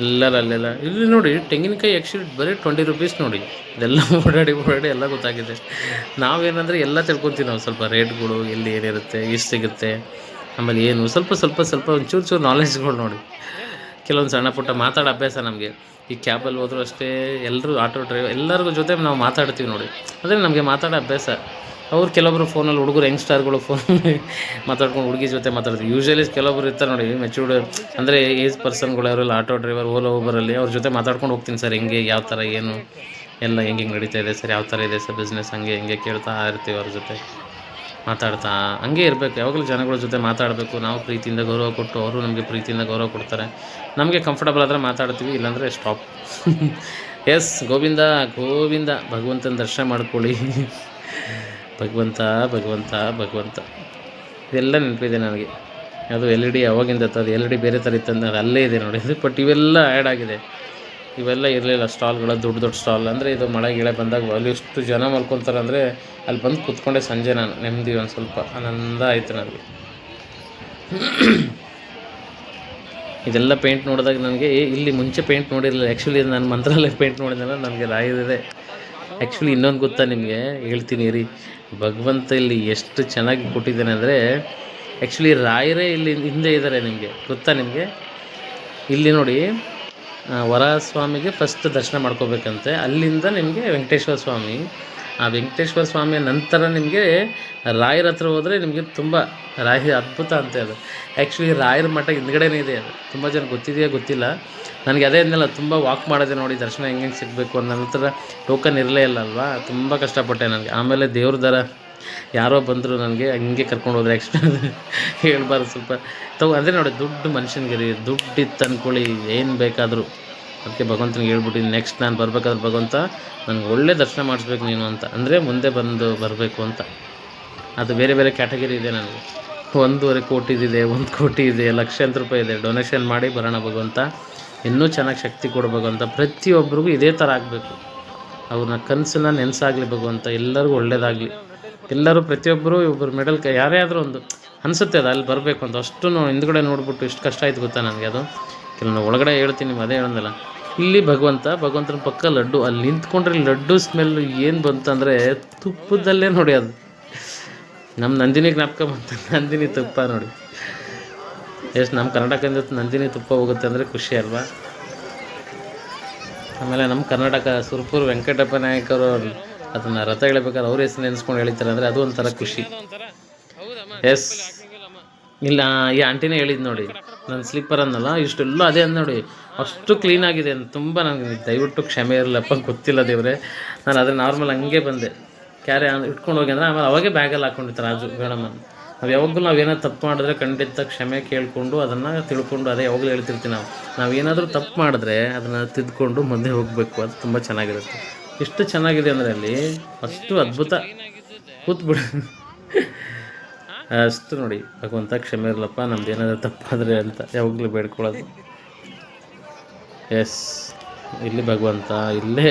ಎಲ್ಲರ ಅಲ್ಲೆಲ್ಲ ಇಲ್ಲಿ ನೋಡಿ, ತೆಂಗಿನಕಾಯಿ ಆ್ಯಕ್ಚುಲಿ ಬರೀ ಟ್ವೆಂಟಿ ರುಪೀಸ್ ನೋಡಿ. ಇದೆಲ್ಲ ಓಡಾಡಿ ಓಡಾಡಿ ಎಲ್ಲ ಗೊತ್ತಾಗಿದೆ. ನಾವೇನಂದರೆ ಎಲ್ಲ ತಿಳ್ಕೊತೀವಿ ನಾವು. ಸ್ವಲ್ಪ ರೇಟ್ಗಳು ಎಲ್ಲಿ ಏನಿರುತ್ತೆ, ಎಷ್ಟು ಸಿಗುತ್ತೆ, ಆಮೇಲೆ ಏನು, ಸ್ವಲ್ಪ ಸ್ವಲ್ಪ ಸ್ವಲ್ಪ ಒಂಚೂರು ಚೂರು ನಾಲೆಜ್ಗಳು ನೋಡಿ. ಕೆಲವೊಂದು ಸಣ್ಣ ಪುಟ್ಟ ಮಾತಾಡೋ ಅಭ್ಯಾಸ ನಮಗೆ. ಈ ಕ್ಯಾಬಲ್ಲಿ ಹೋದರೂ ಅಷ್ಟೇ ಎಲ್ಲರೂ ಆಟೋ ಡ್ರೈವರ್ ಎಲ್ಲರಿಗೂ ಜೊತೆ ನಾವು ಮಾತಾಡ್ತೀವಿ ನೋಡಿ. ಅಂದರೆ ನಮಗೆ ಮಾತಾಡೋ ಅಭ್ಯಾಸ ಅವ್ರು ಕೆಲವೊಬ್ರು ಫೋನಲ್ಲಿ ಹುಡುಗರು ಯಂಗ್ಸ್ಟಾರ್ಗಳು ಫೋನ್ ಮಾತಾಡ್ಕೊಂಡು ಹುಡುಗಿ ಜೊತೆ ಮಾತಾಡ್ತೀವಿ ಯೂಶ್ವಲಿ ಕೆಲವೊಬ್ರು ಇರ್ತಾರೆ ನೋಡಿ ಮೆಚೂರ್ಡ್ ಅಂದರೆ ಏಜ್ ಪರ್ಸನ್ಗಳು ಅವರೆಲ್ಲ ಆಟೋ ಡ್ರೈವರ್ ಓಲೋ ಊಬರಲ್ಲಿ ಅವ್ರ ಜೊತೆ ಮಾತಾಡ್ಕೊಂಡು ಹೋಗ್ತೀನಿ ಸರ್, ಹೆಂಗೆ, ಯಾವ ಥರ, ಏನು, ಎಲ್ಲ ಹೆಂಗೆ ಹೆಂಗೆ ನಡೀತಾ ಇದೆ ಸರ್, ಯಾವ ಥರ ಇದೆ ಸರ್ ಬಿಸ್ನೆಸ್ ಹಂಗೆ ಹಿಂಗೆ ಕೇಳ್ತಾ ಇರ್ತೀವಿ ಅವ್ರ ಜೊತೆ, ಮಾತಾಡ್ತಾ, ಹಂಗೆ ಇರಬೇಕು. ಯಾವಾಗಲೂ ಜನಗಳ ಜೊತೆ ಮಾತಾಡಬೇಕು. ನಾವು ಪ್ರೀತಿಯಿಂದ ಗೌರವ ಕೊಟ್ಟು ಅವರು ನಮಗೆ ಪ್ರೀತಿಯಿಂದ ಗೌರವ ಕೊಡ್ತಾರೆ. ನಮಗೆ ಕಂಫರ್ಟಬಲ್ ಆದರೆ ಮಾತಾಡ್ತೀವಿ, ಇಲ್ಲಾಂದರೆ ಸ್ಟಾಪ್ ಎಸ್ ಗೋವಿಂದ ಗೋವಿಂದ, ಭಗವಂತನ ದರ್ಶನ ಮಾಡ್ಕೊಳ್ಳಿ. ಭಗವಂತ ಭಗವಂತ ಭಗವಂತ. ಇದೆಲ್ಲ ನೆನಪಿದೆ ನನಗೆ. ಅದು ಎಲ್ ಇ ಡಿ ಅವಾಗಿಂದ ಅದು ಎಲ್ ಇ ಡಿ ಬೇರೆ ಥರ ಇತ್ತಂದ್ರೆ ಅದು ಅಲ್ಲೇ ಇದೆ ನೋಡಿ. ಬಟ್ ಇವೆಲ್ಲ ಆ್ಯಡ್ ಆಗಿದೆ. ಇವೆಲ್ಲ ಇರಲಿಲ್ಲ ಸ್ಟಾಲ್ಗಳು ದೊಡ್ಡ ದೊಡ್ಡ ಸ್ಟಾಲ್ ಅಂದರೆ ಇದು ಮಳೆ ಗಿಳೆ ಬಂದಾಗ ಅಲ್ಲಿ ಎಷ್ಟು ಜನ ಮಲ್ಕೊತಾರೆ ಅಂದರೆ ಅಲ್ಲಿ ಬಂದು ಕೂತ್ಕೊಂಡೆ ಸಂಜೆ ನಾನು, ನೆಮ್ಮದಿ ಒಂದು ಸ್ವಲ್ಪ. ಆನಂದ ಆಯಿತು ನನಗೆ. ಇದೆಲ್ಲ ಪೇಂಟ್ ನೋಡಿದಾಗ ನನಗೆ ಇಲ್ಲಿ ಮುಂಚೆ ಪೇಂಟ್ ನೋಡಿರಲಿಲ್ಲ. ಆ್ಯಕ್ಚುಲಿ ನಾನು ಮಂತ್ರಾಲಯ ಪೇಂಟ್ ನೋಡಿದ್ನಲ್ಲ, ನನಗೆ ರಾಯದಿದೆ. ಆ್ಯಕ್ಚುಲಿ ಇನ್ನೊಂದು ಗೊತ್ತಾ ನಿಮಗೆ? ಹೇಳ್ತೀನಿ ರೀ ಭಗವಂತ ಇಲ್ಲಿ ಎಷ್ಟು ಚೆನ್ನಾಗಿ ಕೊಟ್ಟಿದ್ದಾನೆ ಅಂದರೆ ಆ್ಯಕ್ಚುಲಿ ರಾಯರೇ ಇಲ್ಲಿ ಹಿಂದೆ ಇದ್ದಾರೆ ನಿಮಗೆ. ಗೊತ್ತಾ ನಿಮಗೆ? ಇಲ್ಲಿ ನೋಡಿ ವರ ಸ್ವಾಮಿಗೆ ಫಸ್ಟ್ ದರ್ಶನ ಮಾಡ್ಕೋಬೇಕಂತೆ. ಅಲ್ಲಿಂದ ನಿಮಗೆ ವೆಂಕಟೇಶ್ವರ ಸ್ವಾಮಿ ಆ ವೆಂಕಟೇಶ್ವರ ಸ್ವಾಮಿಯ ನಂತರ ನಿಮಗೆ ರಾಯರ ಹತ್ರ ಹೋದರೆ ನಿಮಗೆ ತುಂಬ ರಾಯ ಅದ್ಭುತ ಅಂತ ಅದು. ಆ್ಯಕ್ಚುಲಿ ರಾಯರ ಮಠ ಹಿಂದ್ಗಡೆನೇ ಇದೆ ಅದು. ತುಂಬ ಜನ ಗೊತ್ತಿದೆಯಾ ಗೊತ್ತಿಲ್ಲ. ನನಗೆ ಅದೇ ಅಂದಲ್ಲ ತುಂಬ ವಾಕ್ ಮಾಡಿದೆ ನೋಡಿ, ದರ್ಶನ ಹೆಂಗೆ ಹೆಂಗೆ ಸಿಗಬೇಕು ಅನ್ನೋ ನಂತರ ಟೋಕನ್ ಇರಲೇ ಇಲ್ಲ ಅಲ್ವಾ? ತುಂಬ ಕಷ್ಟಪಟ್ಟೆ ನನಗೆ. ಆಮೇಲೆ ದೇವ್ರ ದರ, ಯಾರೋ ಬಂದರು ನನಗೆ ಹಂಗೆ ಕರ್ಕೊಂಡು ಹೋದ್ರೆ ಎಕ್ಸ್ಟ್ರಾ ಹೇಳ್ಬಾರ್ದು ಸ್ವಲ್ಪ. ತಗೋ ಅಂದರೆ ನೋಡಿ, ದುಡ್ಡು ಮನುಷ್ಯನಿಗೆ ರೀ ದುಡ್ಡು ಇತ್ತು ಅಂದ್ಕೊಳ್ಳಿ ಏನು ಬೇಕಾದರೂ. ಅದಕ್ಕೆ ಭಗವಂತನಿಗೆ ಹೇಳ್ಬಿಟ್ಟಿನಿ ನೆಕ್ಸ್ಟ್ ನಾನು ಬರಬೇಕಾದ್ರೆ ಭಗವಂತ ನನಗೆ ಒಳ್ಳೆ ದರ್ಶನ ಮಾಡಿಸ್ಬೇಕು ನೀನು ಅಂತ. ಅಂದರೆ ಮುಂದೆ ಬಂದು ಬರಬೇಕು ಅಂತ. ಅದು ಬೇರೆ ಬೇರೆ ಕ್ಯಾಟಗರಿ ಇದೆ ನನಗೆ. ಒಂದೂವರೆ ಇದೆ, ಒಂದು ಕೋಟಿ ಇದೆ, ಲಕ್ಷಾಂತರ ರೂಪಾಯಿ ಇದೆ. ಡೊನೇಷನ್ ಮಾಡಿ ಬರೋಣ ಭಗವಂತ. ಇನ್ನೂ ಚೆನ್ನಾಗಿ ಶಕ್ತಿ ಕೊಡಬೇಕು ಅಂತ ಪ್ರತಿಯೊಬ್ಬರಿಗೂ ಇದೇ ಥರ ಆಗಬೇಕು. ಅವ್ರನ್ನ ಕನಸನ್ನ ನೆನೆಸಾಗಲಿ ಭಗವಂತ. ಎಲ್ಲರಿಗೂ ಒಳ್ಳೇದಾಗಲಿ. ಎಲ್ಲರೂ ಪ್ರತಿಯೊಬ್ಬರು ಒಬ್ಬರು ಮೆಡಲ್ ಯಾರೇ ಆದರೂ ಒಂದು ಅನಿಸುತ್ತೆ ಅದು, ಅಲ್ಲಿ ಬರಬೇಕು ಅಂತ. ಅಷ್ಟು ಹಿಂದ್ಗಡೆ ನೋಡ್ಬಿಟ್ಟು ಇಷ್ಟು ಕಷ್ಟ ಆಯ್ತು ಗೊತ್ತಾ ನನಗೆ ಅದು? ಕೆಲವು ಒಳಗಡೆ ಹೇಳ್ತೀನಿ ನಿಮ್ಗೆ ಅದೇ ಹೇಳಂದಲ್ಲ. ಇಲ್ಲಿ ಭಗವಂತ ಭಗವಂತನ ಪಕ್ಕ ಲಡ್ಡು ಅಲ್ಲಿ ನಿಂತ್ಕೊಂಡ್ರೆ ಲಡ್ಡು ಸ್ಮೆಲ್ ಏನು ಬಂತಂದರೆ ತುಪ್ಪದಲ್ಲೇ ನೋಡಿ ಅದು. ನಮ್ಮ ನಂದಿನಿ ಜ್ಞಾಪಕ ಬಂತು ನಂದಿನಿ ತುಪ್ಪ ನೋಡಿ. ಎಷ್ಟು ನಮ್ಮ ಕರ್ನಾಟಕದಿಂದ ನಂದಿನಿ ತುಪ್ಪ ಹೋಗುತ್ತೆ ಅಂದರೆ ಖುಷಿ ಅಲ್ವಾ? ಆಮೇಲೆ ನಮ್ಮ ಕರ್ನಾಟಕ ಸುರ್ಪುರ್ ವೆಂಕಟಪ್ಪ ನಾಯಕರು ಅದನ್ನು ರಥ ಹೇಳಬೇಕಾದ್ರೆ ಅವ್ರ ಹೆಸರು ನೆನೆಸ್ಕೊಂಡು ಹೇಳ್ತಾರೆ ಅಂದರೆ ಅದು ಒಂಥರ ಖುಷಿ. ಎಸ್ ಇಲ್ಲ ಈ ಆಂಟಿನೇ ಹೇಳಿದ್ ನೋಡಿ. ನನ್ನ ಸ್ಲೀಪರ್ ಅನ್ನಲ್ಲ, ಇಷ್ಟೆಲ್ಲ ಅದೇ ಅಂದ ನೋಡಿ, ಅಷ್ಟು ಕ್ಲೀನ್ ಆಗಿದೆ ಅಂತ ತುಂಬ ನನಗೆ ದಯವಿಟ್ಟು ಕ್ಷಮೆ ಇರಲಪ್ಪ, ಗೊತ್ತಿಲ್ಲ ದೇವ್ರೆ. ನಾನು ಅದೇ ನಾರ್ಮಲ್ ಹಂಗೆ ಬಂದೆ. ಕ್ಯಾರೆ ಇಟ್ಕೊಂಡು ಹೋಗಿ ಅಂದರೆ ಆಮೇಲೆ ಅವಾಗೇ ಬ್ಯಾಗಲ್ಲಿ ಹಾಕೊಂಡಿರ್ತಾರೆ ರಾಜು ಮೇಡಮ್ ನಾವು ಯಾವಾಗಲೂ ನಾವೇನೋ ತಪ್ಪು ಮಾಡಿದ್ರೆ ಖಂಡಿತ ಕ್ಷಮೆ ಕೇಳಿಕೊಂಡು ಅದನ್ನು ತಿಳ್ಕೊಂಡು, ಅದೇ ಯಾವಾಗಲೂ ಹೇಳ್ತಿರ್ತೀವಿ ನಾವು. ನಾವು ಏನಾದರೂ ತಪ್ಪು ಮಾಡಿದ್ರೆ ಅದನ್ನು ತಿದ್ಕೊಂಡು ಮುಂದೆ ಹೋಗಬೇಕು, ಅದು ತುಂಬ ಚೆನ್ನಾಗಿರುತ್ತೆ. ಎಷ್ಟು ಚೆನ್ನಾಗಿದೆ ಅಂದರೆ ಅಲ್ಲಿ ಅಷ್ಟು ಅದ್ಭುತ. ಕೂತ್ಬಿಡು. ಅಷ್ಟು ನೋಡಿ, ಭಗವಂತ ಕ್ಷಮೆ ಇರಲಪ್ಪ, ನಮ್ದು ಏನಾದರೂ ತಪ್ಪಾದರೆ ಅಂತ, ಯಾವಾಗಲೂ ಬೇಡ್ಕೊಳ್ಳೋದು. ಎಸ್ ಇಲ್ಲಿ ಭಗವಂತ, ಇಲ್ಲೇ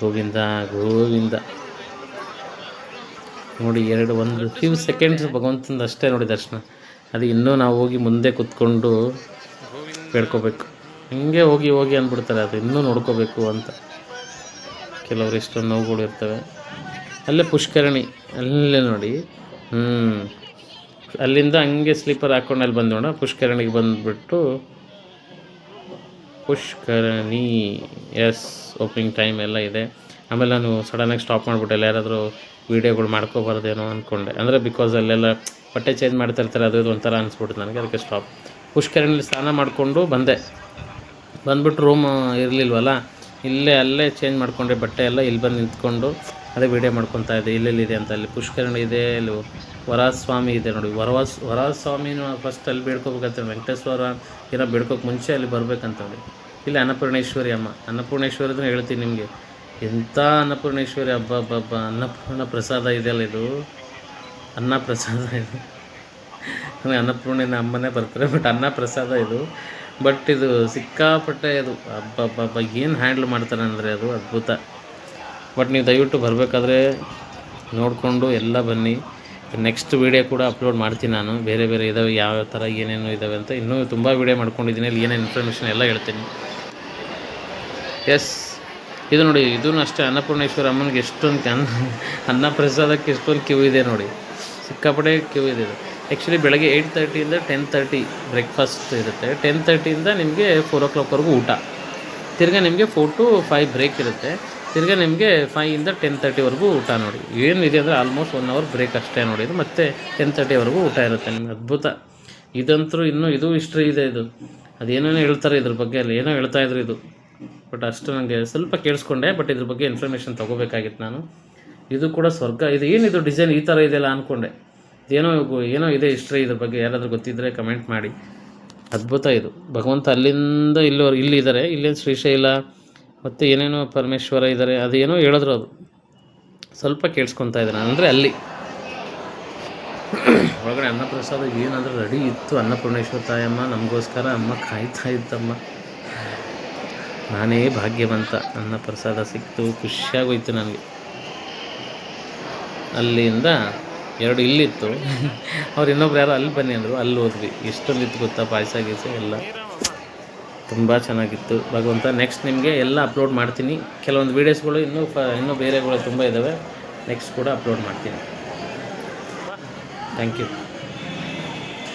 ಗೋವಿಂದ ಗೋವಿಂದ. ನೋಡಿ, ಎರಡು, ಒಂದು ಫ್ಯೂ ಸೆಕೆಂಡ್ಸ್ ಭಗವಂತಂದು ಅಷ್ಟೇ ನೋಡಿ ದರ್ಶನ. ಅದು ಇನ್ನೂ ನಾವು ಹೋಗಿ ಮುಂದೆ ಕುತ್ಕೊಂಡು ಬೇಡ್ಕೋಬೇಕು. ಹಿಂಗೆ ಹೋಗಿ ಹೋಗಿ ಅಂದ್ಬಿಡ್ತಾರೆ, ಅದು ಇನ್ನೂ ನೋಡ್ಕೋಬೇಕು ಅಂತ. ಕೆಲವರು ಇಷ್ಟೊಂದು ನೋವುಗಳು ಇರ್ತವೆ. ಅಲ್ಲೇ ಪುಷ್ಕರಣಿ, ಅಲ್ಲೇ ನೋಡಿ. ಹ್ಞೂ ಅಲ್ಲಿಂದ ಹಂಗೆ ಸ್ಲೀಪರ್ ಹಾಕ್ಕೊಂಡು ಅಲ್ಲಿ ಬಂದು ಪುಷ್ಕರಣಿಗೆ ಬಂದುಬಿಟ್ಟು ಪುಷ್ಕರಣಿ, ಎಸ್, ಓಪನಿಂಗ್ ಟೈಮ್ ಎಲ್ಲ ಇದೆ. ಆಮೇಲೆ ನಾನು ಸಡನ್ನಾಗಿ ಸ್ಟಾಪ್ ಮಾಡಿಬಿಟ್ಟೆ. ಎಲ್ಲ ಯಾರಾದರೂ ವೀಡಿಯೋಗಳು ಮಾಡ್ಕೋಬಾರ್ದೇನೋ ಅಂದ್ಕೊಂಡೆ ಅಂದರೆ ಬಿಕಾಸ್ ಅಲ್ಲೆಲ್ಲ ಬಟ್ಟೆ ಚೇಂಜ್ ಮಾಡ್ತಾ ಇರ್ತಾರೆ, ಅದು ಇದು ಒಂಥರ ಅನಿಸ್ಬಿಡ್ತು ನನಗೆ, ಅದಕ್ಕೆ ಸ್ಟಾಪ್ ಪುಷ್ಕರಣಿಲಿ ಸ್ನಾನ ಮಾಡಿಕೊಂಡು ಬಂದೆ. ಬಂದ್ಬಿಟ್ಟು ರೂಮ್ ಇರಲಿಲ್ವಲ್ಲ, ಇಲ್ಲೇ ಅಲ್ಲೇ ಚೇಂಜ್ ಮಾಡಿಕೊಂಡೆ, ಬಟ್ಟೆ ಎಲ್ಲ ಇಲ್ಲಿ ಬಂದು ನಿಂತ್ಕೊಂಡು ಅದೇ ವೀಡಿಯೋ ಮಾಡ್ಕೊತಾ ಇದ್ದೆ. ಇಲ್ಲೆಲ್ಲಿದೆ ಅಂತ ಅಲ್ಲಿ ಪುಷ್ಕರಣಿ ಇದೆ, ಅಲ್ಲಿ ವರಸ್ವಾಮಿ ಇದೆ ನೋಡಿ. ವರವಾಸ್ ವರಸ್ವಾಮಿನೂ ಫಸ್ಟ್ ಅಲ್ಲಿ ಬೇಡ್ಕೋಬೇಕಂತ ವೆಂಕಟೇಶ್ವರ ಏನೋ ಬೇಡ್ಕೋಕೆ ಮುಂಚೆ ಅಲ್ಲಿ ಬರ್ಬೇಕಂತ ನೋಡಿ ಇಲ್ಲಿ ಅನ್ನಪೂರ್ಣೇಶ್ವರಿ ಅಮ್ಮ. ಅನ್ನಪೂರ್ಣೇಶ್ವರಿದನ್ನ ಹೇಳ್ತೀನಿ ನಿಮಗೆ. ಎಂಥ ಅನ್ನಪೂರ್ಣೇಶ್ವರಿ ಹಬ್ಬ ಹಬ್ಬ ಹಬ್ಬ. ಅನ್ನಪೂರ್ಣ ಪ್ರಸಾದ ಇದೆಯಲ್ಲ ಇದು? ಅನ್ನ ಪ್ರಸಾದ ಇದು? ಅನ್ನಪೂರ್ಣಿನ ಅಮ್ಮನೇ ಬರ್ತಾರೆ ಬಟ್ ಅನ್ನ ಪ್ರಸಾದ ಇದು. ಬಟ್ ಇದು ಸಿಕ್ಕಾಪಟ್ಟೆ ಇದು. ಹಬ್ಬ ಹಬ್ಬ ಏನು ಹ್ಯಾಂಡ್ಲ್ ಮಾಡ್ತಾರೆ ಅಂದರೆ ಅದು ಅದ್ಭುತ. ಬಟ್ ನೀವು ದಯವಿಟ್ಟು ಬರಬೇಕಾದ್ರೆ ನೋಡಿಕೊಂಡು ಎಲ್ಲ ಬನ್ನಿ. ನೆಕ್ಸ್ಟ್ ವೀಡಿಯೋ ಕೂಡ ಅಪ್ಲೋಡ್ ಮಾಡ್ತೀನಿ ನಾನು. ಬೇರೆ ಬೇರೆ ಇದಾವೆ, ಯಾವ ಥರ ಏನೇನು ಇದ್ದಾವೆ ಅಂತ. ಇನ್ನೂ ತುಂಬ ವೀಡಿಯೋ ಮಾಡ್ಕೊಂಡಿದ್ದೀನಿ. ಅಲ್ಲಿ ಏನೇನು ಇನ್ಫಾರ್ಮೇಷನ್ ಎಲ್ಲ ಹೇಳ್ತೀನಿ. ಎಸ್ ಇದು ನೋಡಿ ಇದೂ ಅಷ್ಟೇ ಅನ್ನಪೂರ್ಣೇಶ್ವರ ಅಮ್ಮನಿಗೆ ಎಷ್ಟೊಂದು ಅನ್ನ ಅನ್ನ ಪ್ರಸಾದಕ್ಕೆ ಎಷ್ಟೊಂದು ಕ್ಯೂ ಇದೆ ನೋಡಿ. ಸಿಕ್ಕಾಪಟ್ಟೆ ಕ್ಯೂ ಇದೆ ಇದು. ಆ್ಯಕ್ಚುಲಿ ಬೆಳಗ್ಗೆ ಏಯ್ಟ್ ತರ್ಟಿಯಿಂದ ಟೆನ್ ತರ್ಟಿ ಬ್ರೇಕ್ಫಾಸ್ಟ್ ಇರುತ್ತೆ. ಟೆನ್ ತರ್ಟಿಯಿಂದ ನಿಮಗೆ ಫೋರ್ ಓ ಕ್ಲಾಕ್ವರೆಗೂ ಊಟ. ತಿರ್ಗಾ ನಿಮಗೆ ಫೋರ್ ಟು ಫೈವ್ ಬ್ರೇಕ್ ಇರುತ್ತೆ. ತಿರ್ಗಾ ನಿಮಗೆ ಫೈಯಿಂದ ಟೆನ್ ತರ್ಟಿವರೆಗೂ ಊಟ ನೋಡಿ. ಏನಿದೆ ಅಂದರೆ ಆಲ್ಮೋಸ್ಟ್ ಒನ್ ಅವರ್ ಬ್ರೇಕ್ ಅಷ್ಟೇ ನೋಡಿ ಇದು ಮತ್ತು ಟೆನ್ ತರ್ಟಿವರೆಗೂ ಊಟ ಇರುತ್ತೆ ನಿಮಗೆ ಅದ್ಭುತ. ಇದಂತರೂ ಇನ್ನೂ ಇದು ಹಿಸ್ಟ್ರಿ ಇದೆ ಇದು. ಅದೇನೇನೋ ಹೇಳ್ತಾರೆ ಇದ್ರ ಬಗ್ಗೆ ಅಲ್ಲಿ, ಏನೋ ಹೇಳ್ತಾ ಇದ್ರು ಇದು. ಬಟ್ ಅಷ್ಟು ನನಗೆ ಸ್ವಲ್ಪ ಕೇಳಿಸ್ಕೊಂಡೆ ಬಟ್ ಇದ್ರ ಬಗ್ಗೆ ಇನ್ಫಾರ್ಮೇಷನ್ ತೊಗೋಬೇಕಾಗಿತ್ತು ನಾನು. ಇದು ಕೂಡ ಸ್ವರ್ಗ, ಇದು ಏನಿದು ಡಿಸೈನ್ ಈ ಥರ ಇದೆಯಲ್ಲ ಅಂದ್ಕೊಂಡೆ ಏನೋ ಏನೋ ಇದೆ ಹಿಸ್ಟ್ರಿ ಇದ್ರ ಬಗ್ಗೆ, ಯಾರಾದರೂ ಗೊತ್ತಿದ್ದರೆ ಕಮೆಂಟ್ ಮಾಡಿ. ಅದ್ಭುತ ಇದು. ಭಗವಂತ ಅಲ್ಲಿಂದ ಇಲ್ಲಿವರೆಗೆ ಇಲ್ಲಿದ್ದಾರೆ ಇಲ್ಲೇನು ಶ್ರೀಶೈಲ ಮತ್ತು ಏನೇನೋ ಪರಮೇಶ್ವರ ಇದ್ದಾರೆ ಅದೇನೋ ಹೇಳಿದ್ರು ಅದು. ಸ್ವಲ್ಪ ಕೇಳಿಸ್ಕೊತಾ ಇದ್ದೆ ನಾನು ಅಂದರೆ ಅಲ್ಲಿ ಒಳಗಡೆ ಅನ್ನಪ್ರಸಾದ ಏನಾದರೂ ರೆಡಿ ಇತ್ತು ಅನ್ನಪೂರ್ಣೇಶ್ವರ ತಾಯಮ್ಮ ನಮಗೋಸ್ಕರ ಅಮ್ಮ ಕಾಯ್ತಾ ಇತ್ತಮ್ಮ ನಾನೇ ಭಾಗ್ಯವಂತ. ಅನ್ನ ಪ್ರಸಾದ ಸಿಕ್ತು ಖುಷಿಯಾಗೋಯ್ತು ನನಗೆ. ಅಲ್ಲಿಂದ ಎರಡು ಇಲ್ಲಿತ್ತು. ಅವ್ರು ಇನ್ನೊಬ್ರು ಯಾರೋ ಅಲ್ಲಿ ಬನ್ನಿ ಅಂದರು ಅಲ್ಲಿ ಹೋದ್ವಿ. ಎಷ್ಟೊಂದಿತ್ತು ಗೊತ್ತಾ ಪಾಯಸ ಗೀಸ ಎಲ್ಲ. ತುಂಬ ಚೆನ್ನಾಗಿತ್ತು. ಭಗವಂತ ನೆಕ್ಸ್ಟ್ ನಿಮಗೆ ಎಲ್ಲ ಅಪ್ಲೋಡ್ ಮಾಡ್ತೀನಿ. ಕೆಲವೊಂದು ವೀಡಿಯೋಸ್ಗಳು ಇನ್ನೂ ಫ ಇನ್ನೂ ಬೇರೆಗಳು ತುಂಬ ಇದ್ದಾವೆ ನೆಕ್ಸ್ಟ್ ಕೂಡ ಅಪ್ಲೋಡ್ ಮಾಡ್ತೀನಿ. Thank you